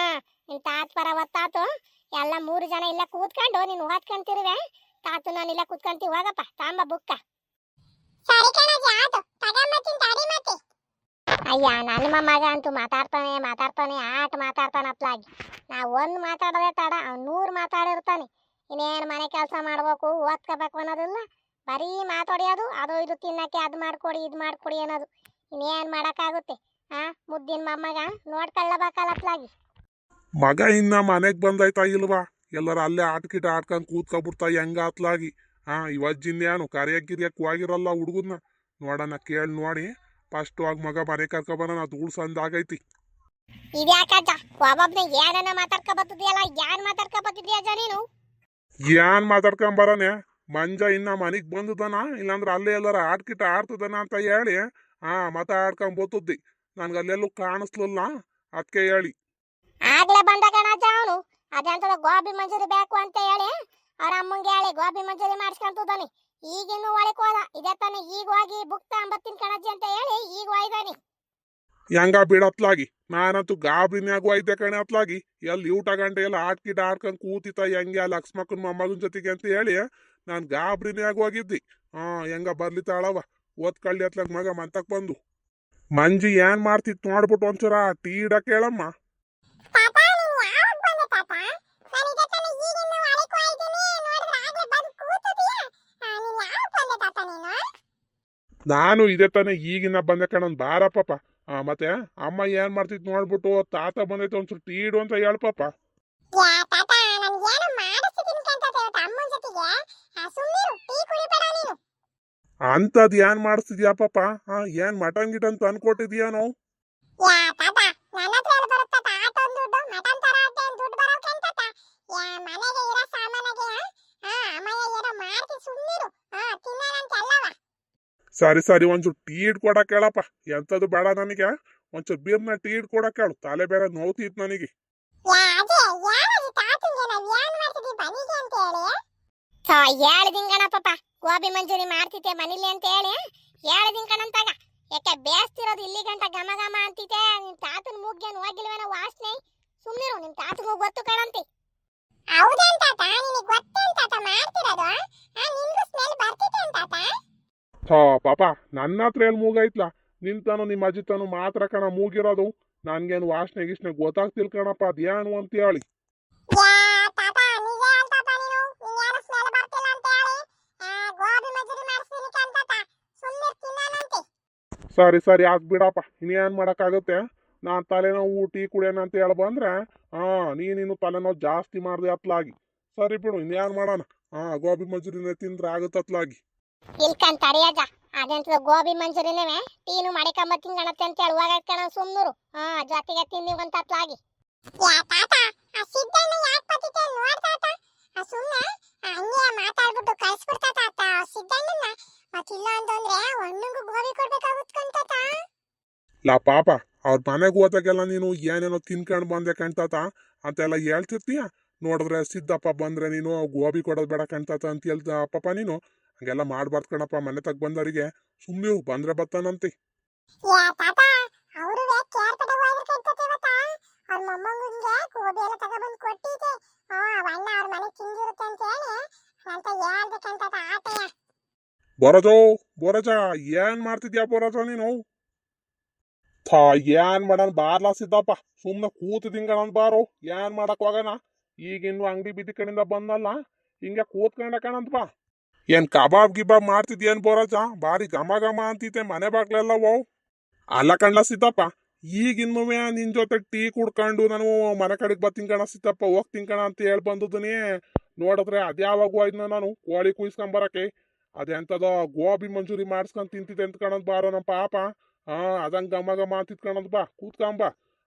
ನಿನ್ ತಾತ್ ಪರ ಒತ್ತಾತು ಎಲ್ಲ ಮೂರು ಜನ ಇಲ್ಲ ಕೂತ್ಕೊಂಡು ನೀನು ಓದ್ಕೊಂತಿರುವೆ. ತಾತು ನಾನು ಇಲ್ಲ ಕೂತ್ಕೊಂತೀವಿ ಹೋಗಪ್ಪ ತಾಂಬ ಬುಕ್ಕ. ಅಯ್ಯ ನನ್ನ ಮಗ ಅಂತೂ ಮಾತಾಡ್ತಾನೆ ಮಾತಾಡ್ತಾನೆ ಆಟ ಮಾತಾಡ್ತಾನೆ ಅಪ್ಲಾಗಿ. ನಾ ಒಂದು ಮಾತಾಡೋದೇ ತಡ ಅವ್ನು ನೂರು ಮಾತಾಡಿರ್ತಾನೆ. ಇನ್ನೇನು ಮನೆ ಕೆಲಸ ಮಾಡ್ಬೇಕು ಓದ್ಕೋಬೇಕು ಅನ್ನೋದಿಲ್ಲ. ಬರೀ ಮಾತಾಡಿಯೋದು ಅದು ಇದು ತಿನ್ನಕ್ಕೆ ಅದು ಮಾಡ್ಕೊಡಿ ಇದು ಮಾಡ್ಕೊಡಿ ಅನ್ನೋದು. ಇನ್ನೇನು ಮಾಡೋಕ್ಕಾಗುತ್ತೆ? ಆ ಮುದ್ದಿನ ಮೊಮ್ಮಗ ನೋಡ್ಕೊಳ್ಳಬೇಕಲ್ಲ ಅಪ್ಲಾಗಿ ಮಗ ಇನ್ನ ಮನೆಗ್ ಬಂದೈತಾ ಇಲ್ವಾ? ಎಲ್ಲರ ಅಲ್ಲೇ ಆಟಕಿಟ ಆಡ್ಕೊಂಡ್ ಕೂತ್ಕೊಬಿಡ್ತಾ ಹೆಂಗ ಆತ್ಲಾಗಿ? ಹಾ ಇವಜ್ಜಿನ್ಯಾನು ಕರಿಯಕ್ ಗಿರಿಯಕ್ ಹೋಗಿರಲ್ಲ ಹುಡುಗನ್ನ ನೋಡಣ ಕೇಳಿ ನೋಡಿ. ಫಸ್ಟ್ ಆಗ ಮಗ ಮನೆ ಕರ್ಕೊಬರೋಣ ಧೂಳ್ ಸಂದಾಗೈತಿ ಇದ್ಯಾಕಜ್ಜ ಒಬ್ಬೊಬ್ನ ಏನನ್ನ ಮಾತಾಡ್ಕೊ ಬತ್ತಿದ್ಯಲ್ಲ ಯಾನ್ ಮಾತಾಡ್ಕೊ ಬತ್ತಿದ್ಯಾ ಅಜ್ಜ ನೀನು? ಏನ್ ಮಾತಾಡ್ಕೊಂಬರನೆ ಮಂಜ ಇನ್ನ ಮನೆಗೆ ಬಂದದನ? ಇಲ್ಲಾಂದ್ರೆ ಅಲ್ಲೇ ಎಲ್ಲರ ಆಟ್ಕಿಟ ಆಡ್ತದನ ಅಂತ ಹೇಳಿ ಹಾ ಮಾತಾಡ್ಕೊಂಡ್ ಬತ್ತದ್ದಿ. ನನ್ಗೆ ಅಲ್ಲೆಲ್ಲೂ ಕಾಣಿಸ್ಲಿಲ್ಲ. ಅದಕ್ಕೆ ಹೇಳಿ. ಆಗ್ಲೇ ಬಂದ ಗಣಜ ಅವನು. ಅದೆಂತದ ಗೋಬಿ ಮಂಜೂರಿ ಬೇಕು ಅಂತ ಹೇಳಿ ಅವ್ರ ಅಮ್ಮಂಗೆ ಹೇಳಿ ಗೋಬಿ ಮಂಜೂರಿ ಮಾಡಿಸ್ಕೊಂತದಾನೆ ಈಗಿನ್ನು ಒಳಕ್ ಹೋದ. ಇದೇ ತಾನೆ ಈಗ ಹೋಗಿ ಬುಕ್ತ ಅಂಬತ್ತಿನ ಕಣಜ್ಜಿ ಅಂತ ಹೇಳಿ ಈಗ ಒಯ್ದಾನೆ. ಹೆಂಗ ಬಿಡತ್ಲಾಗಿ ನಾನಂತೂ ಗಾಬ್ರಿನ್ಯಾಗ ಹೋಯ್ದೆ ಕಣೆ ಅತ್ಲಾಗಿ. ಎಲ್ಲಿ ಊಟ ಗಂಟೆ ಎಲ್ಲ ಆಟ್ಕಿಟ ಆಡ್ಕೊಂಡು ಕೂತಿತಾ ಹೆಂಗೆ ಲಕ್ಷ್ಮಕ್ಕನ ಮೊಮ್ಮಗನ ಜೊತೆಗೆ ಅಂತ ಹೇಳಿ ನಾನು ಗಾಬ್ರಿನ್ಯಾಗ ಹೋಗಿದ್ದಿ. ಹಾಂ ಹೆಂಗ ಬರ್ಲಿತಾಳವ ಓದ್ಕಳ್ಳಿ ಅತ್ಲಾಗ ಮಗ ಮಂತಕ್ ಬಂದು. ಮಂಜಿ ಏನ್ ಮಾಡ್ತಿತ್ತು ನೋಡ್ಬಿಟ್ಟು ಒಂಚೂರ ಟೀ ಕೇಳಮ್ಮ ಹೇಳಮ್ಮ. ನೀನ್ ಇದೇ ತಾನೇ ಈಗಿನ ಬಂದೆ ಕಣನ್ ಬಾರ ಪಾಪ. ಆ ಮತ್ತೆ ಅಮ್ಮ ಏನ್ ಮಾಡ್ತಿತ್ತು ನೋಡ್ಬಿಟ್ಟು ತಾತ ಬಂದೈತೆ ಒಂಚೂರು ಟೀ ಇಡು ಅಂತ ಹೇಳ ಪಾಪ ಯಾ ತಾತ ನನ್ಗೇನು ಮಾಡಿಸ್ತೀನಿ ಅಂತ ಇವತ್ತು ಅಮ್ಮನ ಜೊತೆಗೆ ಆ, ಸುಮ್ನಿರು ಟೀ ಕುಡಿಬೇಡ ನೀನು ಅಂತದ್ ಏನ್ ಮಾಡಿಸ್ತಿದ್ಯಾ ಪಾಪ ಹಾ ಏನ್ ಮಟನ್ ಗಿಟನ್ ತಂದ್ಕೊಟ್ಟಿದ್ಯಾನೋ ಯಾ ತಾತ ನನ್ನ ಹತ್ರ ಎಲ್ಲಿ ಬರುತ್ತೆ ತಾತ ಆಟೋ ದುಡ್ಡು ಮಟನ್ ತರ ಆಟೆ ದುಡ್ಡು ಬರೋಕೆ ಅಂತ ತಾತ ಯಾ ಮನೆಗೆ ಏನ್ ಸಾಮಾನಿಗೆ ಹಾ ಏನ್ ಮಟನ್ ಗಿಟನ್ ತಂದು ಹಾ ನಾವು ಸರಿ ಸರಿ ಒಂಚೂರು ಟೀ ಇಟ್ಕೊಡಕ್ ಹೇಳಪ್ಪ ಎಂಥದ್ದು ಬೇಡ ನನಗೆ. ಒಂಚೂರು ಬೀರ್ನ ಟೀ ಇಟ್ಕೊಡಕ್ ಹೇಳು ತಲೆ ಬೇರೆ ನೋವ್ತಿತ್ತು ನನಗೆ. ಹೇಳ್ದಿಂಗ್ ಗಣಪಪ್ಪ ಗೋಬಿ ಮಂಜೂರಿ ಮಾಡ್ತಿದ್ದೆ ಮನೇಲಿ ಅಂತ ಹೇಳಿ ಹೇಳ್ದಿಂಗ್ ಕಣಂತಾಗ ಯಾಕೆ ಬೇಸ್ತಿರೋದು ಇಲ್ಲಿ ಗಂಟ ಘಮ ಘಮ ಅಂತಿದ್ದೆ ನಿಮ್ ತಾತನ ಮೂಗ್ಗೇನು ಹೋಗಿಲ್ವೇನೋ ವಾಸನೆ. ಸುಮ್ಮನಿರು ನಿಮ್ ತಾತಗೂ ಗೊತ್ತು ಕಣಂತಿ ಹೌದೇನ್ ತಾತ ನಿನಗೆ ಗೊತ್ತೇನ್ ತಾತ ಮಾಡ್ತಿರೋದು? ಆ ನಿನ್ಗೂ ಸ್ಮೆಲ್ ಬರ್ತಿದೆ ತಾತ? ಥೋ ಪಾಪ ನನ್ನ ಹತ್ರ ಎಲ್ಲಿ ಮೂಗೈತ್ಲ? ನಿಂತಾನು ನಿಮ್ಮ ಅಜ್ಜಿತಾನು ಮಾತ್ರ ಕಣ ಮೂಗಿರೋದು. ನನ್ಗೇನು ವಾಸನೆ ಗೀಸ್ನೆ ಗೊತ್ತಾಗ್ತಿಲ್ ಕಣಪ್ಪ ಅದೇನು ಅಂತ ಹೇಳಿ ಸರಿ ಸರಿ ಅದು ಬಿಡಪ್ಪ. ಇನ್ನೇನು ಮಾಡೋಕ್ಕಾಗುತ್ತೆ? ನಾನು ತಲೆನೋವು ಊಟಿ ಕುಡಿಯೋಣ ಅಂತ ಹೇಳಿ ಬಂದ್ರೆ ಹಾಂ ನೀನಿನ್ನು ತಲೆನೋವು ಜಾಸ್ತಿ ಮಾಡಿದೆ ಅತ್ಲಾಗಿ. ಸರಿ ಬಿಡು ಇನ್ನೇನು ಮಾಡೋಣ? ಹಾಂ ಗೋಬಿ ಮಂಜೂರಿನ ತಿಂದ್ರೆ ಆಗುತ್ತೆ ಅತ್ಲಾಗಿ. ಇಲ್ಕಂತ ತಡಿಯಜ ಅದೆಂತದ ಗೋಬಿ ಮಂಚೂರಿನೇ ಟೀನು ಮಾಡಿಕೊಂಬ ಗಣತೆ ಅಂತ ಹೇಳಿ ಹೋಗೈತ್ ಕಣ ಸುಮ್ನರು. ಹಾ ಜೊತೆಗೆ ತಿಂದಿವಂತ ಅತ್ಲಾಗಿ. ಯಾ ತಾತ ಆ ಸಿದ್ದಣ್ಣ ಯಾಕೆ ಪತಿತೆ ನೋಡ್ತಾತ ಆ ಸುಮ್ಮನೆ ಹಂಗೆ ಮಾತಾಡ್ಬಿಟ್ಟು ಕಳ್ಸ್ಬಿಡ್ತಾ ತಾತ. ಸಿದ್ದಣ್ಣನ ಮತ್ತಿಲ್ಲ ಅಂತಂದ್ರೆ ಒಣ್ಣಂಗೂ ಗೋಬಿ ಕೊಡ್ಬೇಕಾಗುತ್ತೆ ತಾತ. ಲಾ ಪಾಪ ಅವ್ರ ಮನೆಗೆ ಹೋದಾಗೆಲ್ಲ ನೀನು ಏನೇನೋ ತಿನ್ಕೊಂಡು ಬಂದೆ ಕಣ್ತಾತ ಅಂತೆಲ್ಲ ಹೇಳ್ತಿರ್ತೀಯ? ನೋಡಿದ್ರೆ ಸಿದ್ದಪ್ಪ ಬಂದ್ರೆ ನೀನು ಗೋಬಿ ಕೊಡೋದು ಬೇಡ ಕಣ್ತಾತ ಅಂತ ಹೇಳ್ದ ಪಾಪ ನೀನು. ಹಂಗೆಲ್ಲ ಮಾಡ್ಬಾರ್ದು ಕಣಪ್ಪ ಮನೆ ತಗ ಬಂದವರಿಗೆ. ಸುಮ್ಮನೆ ಬಂದ್ರೆ ಬತ್ತಾನಂತೆ ಅವರು ಕೇರ್ ಹೋಗಿರ್ಕಂತತೆ ಇವತ್ತ. ಅವ್ರ ಮೊಮ್ಮಂಗೆ ಗೋಬಿ ಎಲ್ಲ ತಗೊಬಂದು ಕೊಟ್ಟಿದ್ದೆ. ಹಾ ಅಣ್ಣ ಅವ್ರ ಬರೋಜೋ, ಬರೋಜ, ಏನ್ ಮಾಡ್ತಿದ್ಯಾ ಬರೋಜ ನೀನು? ಥಾ, ಏನ್ ಮಾಡ ಬಾರ್ಲಾ ಸಿದ್ದಪ್ಪ ಸುಮ್ಮನೆ ಕೂತು ತಿಂಗಳ ಬಾರೋ. ಏನ್ ಮಾಡಕ್ ಹೋಗಣ? ಈಗಿನ್ನು ಅಂಗಡಿ ಬಿದ್ದ ಕಡೆಯಿಂದ ಬಂದಲ್ಲ, ಹಿಂಗೆ ಕೂತ್ಕೊಂಡ ಕಣಂತ ಬಾ. ಏನ್ ಕಬಾಬ್ ಗಿಬಾಬ್ ಮಾಡ್ತಿದ್ಯೇನ್ ಬರೋಜ? ಬಾರಿ ಘಮ ಘಮ ಅಂತಿದ್ದೆ ಮನೆ ಬಾಗ್ಲೆಲ್ಲ ಓ. ಅಲ್ಲ ಕಣ್ಲ ಸಿದ್ದಪ್ಪ ಈಗಿನ್ನು ನಿನ್ ಜೊತೆ ಟೀ ಕುಡ್ಕೊಂಡು ನಾನು ಮನೆ ಕಡೆಗೆ ಬರ್ತೀನಿ ಕಣ ಸಿತ್ತಪ್ಪ ಹೋಗ್ತೀನಿ ಕಣ ಅಂತ ಹೇಳಿ ಬಂದದನೇ ನೋಡಿದ್ರೆ ಅದ್ಯಾವಾಗ ಆಯ್ತು ನಾನು, ಕೋಳಿ ಕುಯ್ಸ್ಕೊಂಬರಕ್ಕೆ ಅದೆಂತದ ಗೋಬಿ ಮಂಜೂರಿ ಮಾಡಿಸ್ಕೊಂಡು ತಿಂತಿದ್ದೆ ಅಂತ ಕಣದ್ ಬಾರೋ ನಮ್ಮ ಪಾಪ. ಹಾ, ಅದಂಗ ಗಮ ಗಮ ಅಂತಿದ್ ಬಾ ಕೂತ್ಕೊಂಬ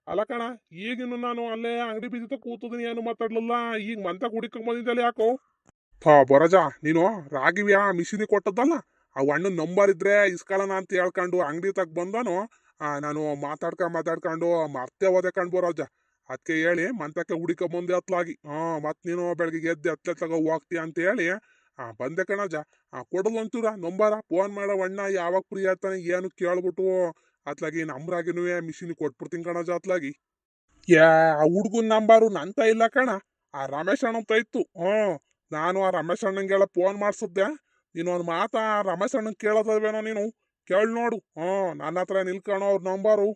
ಅಲ್ಲ ಕಣ, ಈಗಿನ್ನು ನಾನು ಅಲ್ಲೇ ಅಂಗಡಿ ಬಿದ್ದಿತ್ತ ಕೂತದನಿ ಏನು ಮಾತಾಡ್ಲಿಲ್ಲ, ಈಗ ಮಂತ ಕುಡಿಕೊಂಡ್ ಬಂದಿದ್ದಲ್ಲ ಯಾಕೋ? ಹಾ ಬರಜ, ನೀನು ರಾಗಿವ್ಯಾ ಮಿಷಿನಿ ಕೊಟ್ಟದ್ದಲ್ಲ, ಆ ಹಣ್ಣು ನಂಬರ್ ಇದ್ರೆ ಇಸ್ಕೊಳ್ಳೋಣ ಅಂತ ಹೇಳ್ಕೊಂಡು ಅಂಗಡಿ ತಗ ಬಂದನು ನಾನು ಮಾತಾಡ್ಕೊಂಡು ಮಾತಾಡ್ಕೊಂಡು ಮರ್ತೆ ಹೋದೆ ಕಣ್ ಬರೋಜ ಅದಕ್ಕೆ ಹೇಳಿ ಮಂತಕ್ಕೆ ಹುಡುಕ ಮುಂದೆ ಹತ್ಲಾಗಿ ಹಾ ಮತ್ತೆ ನೀನು ಬೆಳಗ್ಗೆ ಎದ್ದು ಹತ್ತ ತಗೋ ಹೋಗ್ತೀಯ ಅಂತ ಹೇಳಿ, ಆ, ಬಂದೆ ಕಣಜ. ಆ, ಕೊಡಲ್ ಒಂಚೂರ ನಂಬರ? ಫೋನ್ ಮಾಡೋ ಅಣ್ಣ ಯಾವಾಗ ಫ್ರೀ ಆಗ್ತಾನೆ ಏನು ಕೇಳ್ಬಿಟ್ಟು ಅತ್ಲಾಗಿ ನಂಬ್ರಾಗಿನೂ ಮಿಷಿನ್ ಕೊಟ್ಬಿಡ್ತೀನಿ ಕಣಜ ಅತ್ಲಾಗಿ. ಯಾ ಆ ಹುಡುಗನ ನಂಬರು ನಂತ ಇಲ್ಲ ಕಣ. ಆ ರಮೇಶ್ ಅಣ್ಣ ಅಂತ ಇತ್ತು. ಹ್ಞೂ, ನಾನು ಆ ರಮೇಶ್ ಅಣ್ಣಂಗೆಲ್ಲ ಫೋನ್ ಮಾಡಿಸಿದ್ದೆ. ನೀನು ಒಂದು ಮಾತಾ ರಮೇಶ್ ಅಣ್ಣಂಗೆ ಕೇಳೋದೇನೋ ನೀನು? ಕೇಳಿ ನೋಡು. ಹ್ಞೂ ನನ್ನ ಹತ್ರ ನಿಲ್ಕಣೋ ಅವ್ರ ನಂಬರು.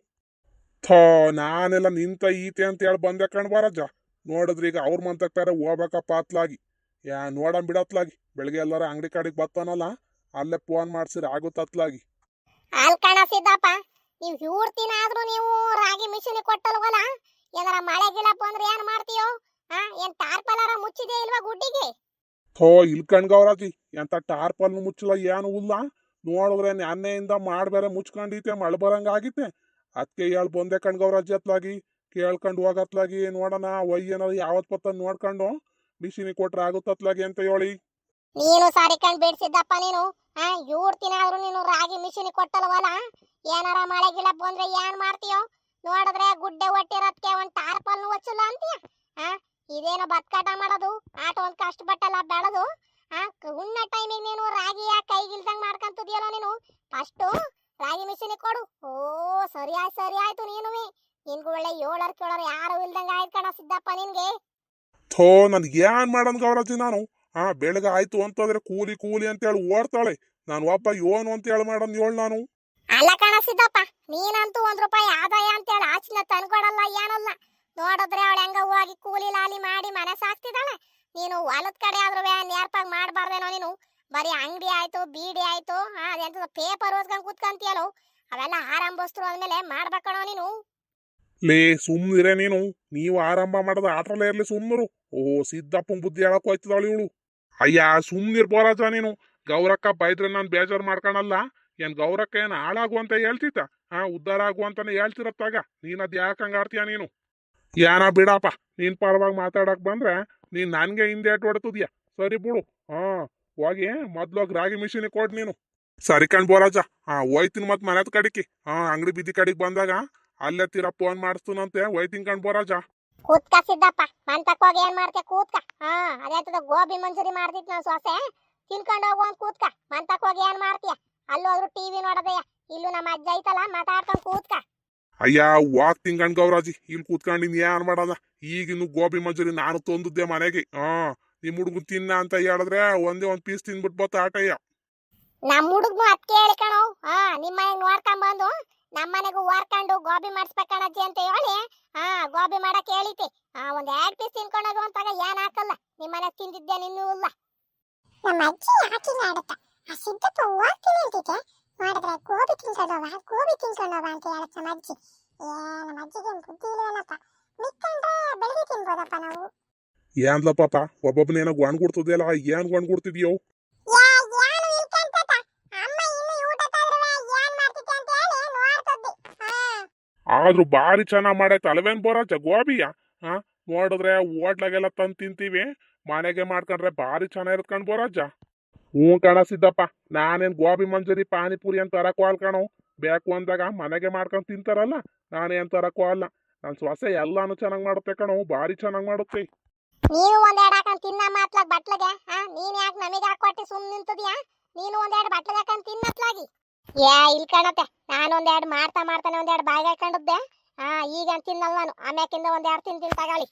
ಥೋ ನಾನೆಲ್ಲ ನಿಂತ ಈತೆ ಅಂತ ಹೇಳಿ ಬಂದೆ ಕಣ್ ಬರಜ್ಜ ನೋಡಿದ್ರೆ ಈಗ ಅವ್ರ ಮಂತಕ್ಕೆ ಬೇರೆ ಹೋಗ್ಬೇಕಪ್ಪ ಅತ್ಲಾಗಿ. ಯಾ ನೋಡಂ ಬಿಡತ್ಲಾಗಿ ಬೆಳಗ್ಗೆ ಎಲ್ಲಾರ ಅಂಗಡಿ ಕಡೆಗೆ ಬರ್ತಾನಲ್ಲ ಅಲ್ಲೇ ಫೋನ್ ಮಾಡ್ಸಿರಿ ಆಗುತ್ತತ್ಲಾಗಿ ಅಲ್ ಕಣ ಸಿದ್ದಪ್ಪ ನೀವು ಹೂಡ್ತಿನ ಆದ್ರೂ ನೀವು ರಾಗಿ ಮಿಷಿನ್ ಕೊಟ್ಟಲ್ವಲ್ಲ ಏನಾರ ಮಳೆ ಗಿಳ ಅಂದ್ರೆ ಏನ್ ಮಾಡ್ತೀಯೋ? ಹಾ ಏನ್ ಟಾರ್ಪಲಾರ ಮುಚ್ಚಿದೆ ಇಲ್ವಾ ಗುಡ್ಡಿಗೆ? ಥೋ ಇಲ್ಕಂಡ್ ಗೌರಾಜಿ ಎಂತ ಟಾರ್ಪಲ್ ಮುಚ್ಚಲ ಏನು ಇಲ್ಲ ನೋಡಿದ್ರೆ ನೆನ್ನೆಯಿಂದ ಮಾಡ್ಬೇರೆ ಮುಚ್ಕೊಂಡಿತ್ತೆ ಮಳೆ ಬರಂಗ ಆಗಿತ್ತೆ ಅದಕ್ಕೆ ಹೇಳ್ ಬಂದೆ ಕಣ್ ಅಜ್ಜತ್ಲಾಗಿ ಅತ್ಲಾಗಿ ಕೇಳ್ಕೊಂಡು ಹೋಗತ್ಲಾಗಿ ನೋಡೋಣ ಒಯ್ ಏನಾರ ಯಾವತ್ ಪತ್ತ ನೋಡ್ಕೊಂಡು ಮಿಷಿನಿ ಕೊಟ್ರೆ ಆಗುತ್ತತ್ಲಾಗಿ ಅಂತ ಹೇಳಿ. ನೀನು ಸಾರಿ ಕಂಡ್ ಬಿಡ್ಸಿದ್ದಪ್ಪ ನೀನು. ಹಾ ದಿನ ಆದ್ರೂ ನೀನು ರಾಗಿ ಮಿಷಿನ್ ಕೊಟ್ಟಲ್ವಲ್ಲ? ಏನಾರ ಮಳೆ ಗಿಳ ಬಂದ್ರೆ ಏನ್ ಮಾಡ್ತೀಯೋ? ನೋಡಿದ್ರೆ ಗುಡ್ಡೆ ಒಟ್ಟಿರೋದ್ಕೆ ಒಂದ್ ಟಾರ್ಪಲ್ ಒಚ್ಚಲ್ಲ ಅಂತೀಯ? ಆ, ಇದೇನೋ ಬತ್ಕಾಟ ಮಾಡೋದು? ಆಟ ಒಂದ್ ಕಷ್ಟ ಬಟ್ಟಲ್ಲ ಬೆಳೆದು ಆ ಉಣ್ಣ ಟೈಮಿಗೆ ನೀನು ರಾಗಿ ಯಾಕೆ ಕೈಗಿಲ್ದಂಗ್ ಮಾಡ್ಕೊಂತಿದ್ಯಲ್ಲ ನೀನು? ಫಸ್ಟು ರಾಗಿ ಮಿಷಿನ್ ಕೊಡು. ಓ ಸರಿ ಆಯ್ತು ಸರಿ ಆಯ್ತು ನೀನುವೆ. ನಿನ್ಗೂ ಒಳ್ಳೆ ಏಳರ್ ಕೇಳೋರು ಯಾರು ಇಲ್ದಂಗ ಆಯ್ತು ಕಣ ಸಿದ್ದಪ್ಪ ನಿನ್ಗೆ. ಥೋ ನನ್ಗೆ ಏನ್ ಮಾಡೋದು ಗೌರತಿ ನಾನು? ಆ ಬೆಳಗ್ಗೆ ಆಯ್ತು ಅಂತಂದ್ರೆ ಕೂಲಿ ಕೂಲಿ ಅಂತೇಳಿ ಓಡ್ತಾಳೆ. ನಾನು ಒಬ್ಬ ಯೋನು ಅಂತ ಹೇಳಿ ಮಾಡೋನ್ ಏಳ್ ನಾನು. ಅಲ್ಲ ಕಣ ಸಿದ್ದಪ್ಪ ನೀನಂತೂ ಒಂದ್ ರೂಪಾಯಿ ಆದಾಯ ಅಂತೇಳಿ ಆಚಿನ ತಂದ್ಕೊಡಲ್ಲ ಏನಲ್ಲ. ನೋಡಿದ್ರೆ ಅವಳು ಹೆಂಗ ಹೋಗಿ ಕೂಲಿ ಲಾಲಿ ಮಾಡಿ ಮನೆ ಸಾಕ್ತಿದ್ದಾಳೆ ನೀನು ಹೊಲದ ಕಡೆ ಆದ್ರೂ ನೇರ್ಪಾಗ ಮಾಡಬಾರ್ದೇನೋ ನೀನು. ಬರೀ ಅಂಗಡಿ ಆಯ್ತು, ಬೀಡಿ ಆಯ್ತು, ಹಾ ಅದೆಂತದ ಪೇಪರ್ ಓದ್ಕೊಂಡ್ ಕೂತ್ಕಂತೀಯಲ್ಲ. ಅವೆಲ್ಲ ಆರಂಭಸ್ತರು ಆದ್ಮೇಲೆ ಮಾಡ್ಬೇಕಣೋ ನೀನು. ಲೇ, ಸುಮ್ನಿರೆ ನೀನು. ನೀವು ಆರಂಭ ಮಾಡದ ಆಟ್ರಲ್ಲೇ ಇರ್ಲಿ ಸುಮ್ಮರು ಓ ಸಿದ್ದಪ್ಪನ ಬುದ್ಧಿ ಹೇಳಕ್ ಹೋಯ್ತದಳು ಇವಳು. ಅಯ್ಯ ಬೋರಾಜ ನೀನು. ಗೌರಕ್ಕ ಬೈದ್ರೆ ನಾನು ಬೇಜಾರು ಮಾಡ್ಕೊಳಲ್ಲ ಏನ್ ಗೌರಕ್ಕ ಏನ್ ಹಾಳಾಗುವಂತ ಹೇಳ್ತಿತ್ತ ಹಾ ಉದ್ಧಾರ ಆಗುವಂತಾನೆ ಹೇಳ್ತಿರತ್ತಾಗ ನೀನ್ ಅದ್ ಯಾಕೆ ಹಂಗಾಡ್ತೀಯ ನೀನು? ಏನ ಬಿಡಪ್ಪ ನೀನ್ ಪರವಾಗಿ ಮಾತಾಡಕ್ ಬಂದ್ರೆ ನೀನ್ ನನ್ಗೆ ಹಿಂದೆ ಹೊಡ್ತದ್ಯ ಸರಿ ಬಿಡು. ಹಾ ಹೋಗಿ ಮೊದ್ಲೋಗಿ ರಾಗಿ ಮಿಷಿನ್ ಕೊಡ್ ನೀನು. ಸರಿ ಕಣ್ ಬೋರಾಜ. ಹಾ ಹೋಯ್ತೀನಿ ಮತ್ ಮನೆ ಕಡಿಕಿ. ಹಾ ಅಂಗಡಿ ಬಿದ್ದಿ ಕಡೆಗೆ ಬಂದಾಗ ಅಲ್ಲೇ ತೀರ ಫೋನ್ ಮಾಡಿಸ್ತೀನಂತೆ. ಹೋಯ್ತೀನಿ ಕಣ್ ಬೋರಾಜ. ಕೂತ್ಕ ಸಿದ್ದಪ್ಪ. ಮಂತಕ್ ಹೋಗಿ ಏನ್ ಮಾಡ್ತೆ ಕೂತ್ಕ. ಹಾ ಅದೇ ಗೋಬಿ ಮಂಚೂರಿ ಮಾಡ್ತಿತ್ ನಾನು ಸೊಸೆ. ತಿನ್ಕೊಂಡ್ ಹೋಗು ಅಂತ ಕೂತ್ಕ. ಮಂತಕ್ ಹೋಗಿ ಏನ್ ಮಾಡ್ತೀಯ? ಅಲ್ಲೋದ್ರು ಟಿವಿ ನೋಡದಯ್ಯ ಇಲ್ಲೂ ನಮ್ಮ ಅಜ್ಜ ಐತಲ್ಲ ಮಾತಾಡ್ಕೊಂಡ್ ಕೂತ್ಕ. ಅಯ್ಯ ವಾಕ್ ತಿಂಗಣ್ ಗೌರಾಜಿ. ಇಲ್ಲಿ ಕೂತ್ಕೊಂಡಿನ್ ಏನ್ ಮಾಡೋದ? ಈಗಿನ್ನು ಗೋಬಿ ಮಂಚೂರಿ ನಾನು ತಂದಿದ್ದೆ ಮನೆಗೆ. ಹಾ ನಿಮ್ ಹುಡುಗ ತಿನ್ನ ಅಂತ ಹೇಳಿದ್ರೆ ಒಂದೇ ಒಂದ್ ಪೀಸ್ ತಿನ್ಬಿಟ್ ಬತ್ತ ಆಟಯ್ಯ ನಮ್ಮ ಹುಡುಗ್ನು ಅದಕ್ಕೆ ಹೇಳಿ ಕಣೋ. ಹಾ ನಿಮ್ಮ ಮನೆಗೆ ನೋಡ್ಕೊಂಡ್ ಬಂದು ನಮ್ಮ ಮನೆಗೂ ವಾರ್ಕೊಂಡು ಗೋಬಿ ಮಾಡಿಸ್ಬೇಕಣಜ್ಜಿ ಅಂತ ಹೇಳಿ. ಹಾ ಗೋಬಿ ಮಾಡಕ್ ಹೇಳಿತಿ ಹಾ ಒಂದ್ ಎರಡ್ ಪೀಸ್ ತಿನ್ಕೊಂಡೋಗು ಅಂತಾಗ ಏನ್ ಹಾಕಲ್ಲ. ನಿಮ್ಮ ಮನೆಗ್ ತಿಂದಿದ್ದೆ ನಿನ್ನೂ ಇಲ್ಲ. ನಮ್ಮ ಅಜ್ಜಿ ಯಾಕೆ ಆಡುತ್ತ? ಆ ಸಿದ್ದಪ್ಪ ಹೋಗ್ತೀನಿ ಅಂತಿದ್ದೆ ನೋಡಿದ್ರೆ ಗೋಬಿ ತಿನ್ಕೊಂಡೋಗ ಗೋಬಿ ತಿನ್ಕೊಂಡೋಗ ಅಂತ ಹೇಳುತ್ತೆ ನಮ್ಮ ಅಜ್ಜಿ. ಏ ನಮ್ಮ ಅಜ್ಜಿಗೆ ಏನ್ ಬುದ್ಧಿ ಇಲ್ವೇನಪ್ಪ. ಮಿಕ್ಕಂಡ್ರೆ ಬೆಳಿಗ್ಗೆ ತಿನ್ಬೋದಪ್ಪ ನಾವು. ಏನ್ಲ ಪಾಪ? ಒಬ್ಬೊಬ್ಬನೇನೋ ಗೊಂಡ್ ಕೊಡ್ತದಲ್ಲ ಏನ್ ಗೊಂಡ್ ಯಾ ಏನು ಇಲ್ಕಂತತ ಅಮ್ಮ ಇನ್ನು ಊಟ ತಂದ್ರೆ ಏನ್ ಮಾಡ್ತಿದ್ದೆ ಅಂತ ಹೇಳಿ ಹಾ. ಆದ್ರೂ ಬಾರಿ ಚೆನ್ನಾಗ್ ಮಾಡೈತೆ ಅಲ್ವೇನ್ ಬೋರ ಗೋಬಿಯ ಹಾ? ನೋಡಿದ್ರೆ ಹೋಟ್ಲಾಗೆಲ್ಲ ತಂದು ತಿಂತೀವಿ ಮನೆಗೆ ಮಾಡ್ಕೊಂಡ್ರೆ ಭಾರಿ ಚೆನ್ನಾಗಿರತ್ ಕಣ್ ಬೋರಾಜ. ಹ್ಞೂ ಕಣ ಸಿದ್ದಪ್ಪ ನಾನೇನ್ ಗೋಬಿ ಮಂಜೂರಿ ಪಾನಿಪುರಿ ಅಂತ ತರಕೋ ಅಲ್ ಕಣೋ. ಬೇಕು ಅಂದಾಗ ಮನೆಗೆ ಮಾಡ್ಕೊಂಡು ತಿಂತಾರಲ್ಲ ನಾನೇನ್ ತರಕೋ ಅಲ್ಲ ನನ್ ಸೊಸೆ ಎಲ್ಲಾನು ಚೆನ್ನಾಗಿ ಮಾಡುತ್ತೆ ಕಣೋ, ಭಾರಿ ಚೆನ್ನಾಗಿ ಮಾಡುತ್ತೆ. ನೀನು ಒಂದೆರಡು ಹಾಕೊಂಡ್ ತಿನ್ನ ಮಾತ್ಲಾಗ್ ಬಟ್ಲಗೆ ಹಾ ನೀನ್ ಯಾಕೆ ನಮಗೆ ಹಾಕೊಟ್ಟಿ ಸುಮ್ ನಿಂತದ್ಯಾ? ನೀನು ಒಂದೆರಡು ಬಟ್ಲಗೆ ಹಾಕೊಂಡ್ ತಿನ್ನತ್ಲಾಗಿ ಏ, ಇಲ್ ಕಣತೆ, ನಾನು ಒಂದೆರಡು ಮಾಡ್ತಾ ಮಾಡ್ತಾನೆ ಒಂದೆರಡು ಬಾಯಿಗೆ ಹಾಕೊಂಡಿದ್ದೆ. ಹಾ ಈಗ ತಿನ್ನಲ್ಲ ನಾನು. ಆಮ್ಯಾಕಿಂದ ಒಂದೆರಡು ತಿಂತೀನಿ ತಗೊಳ್ಳಿ.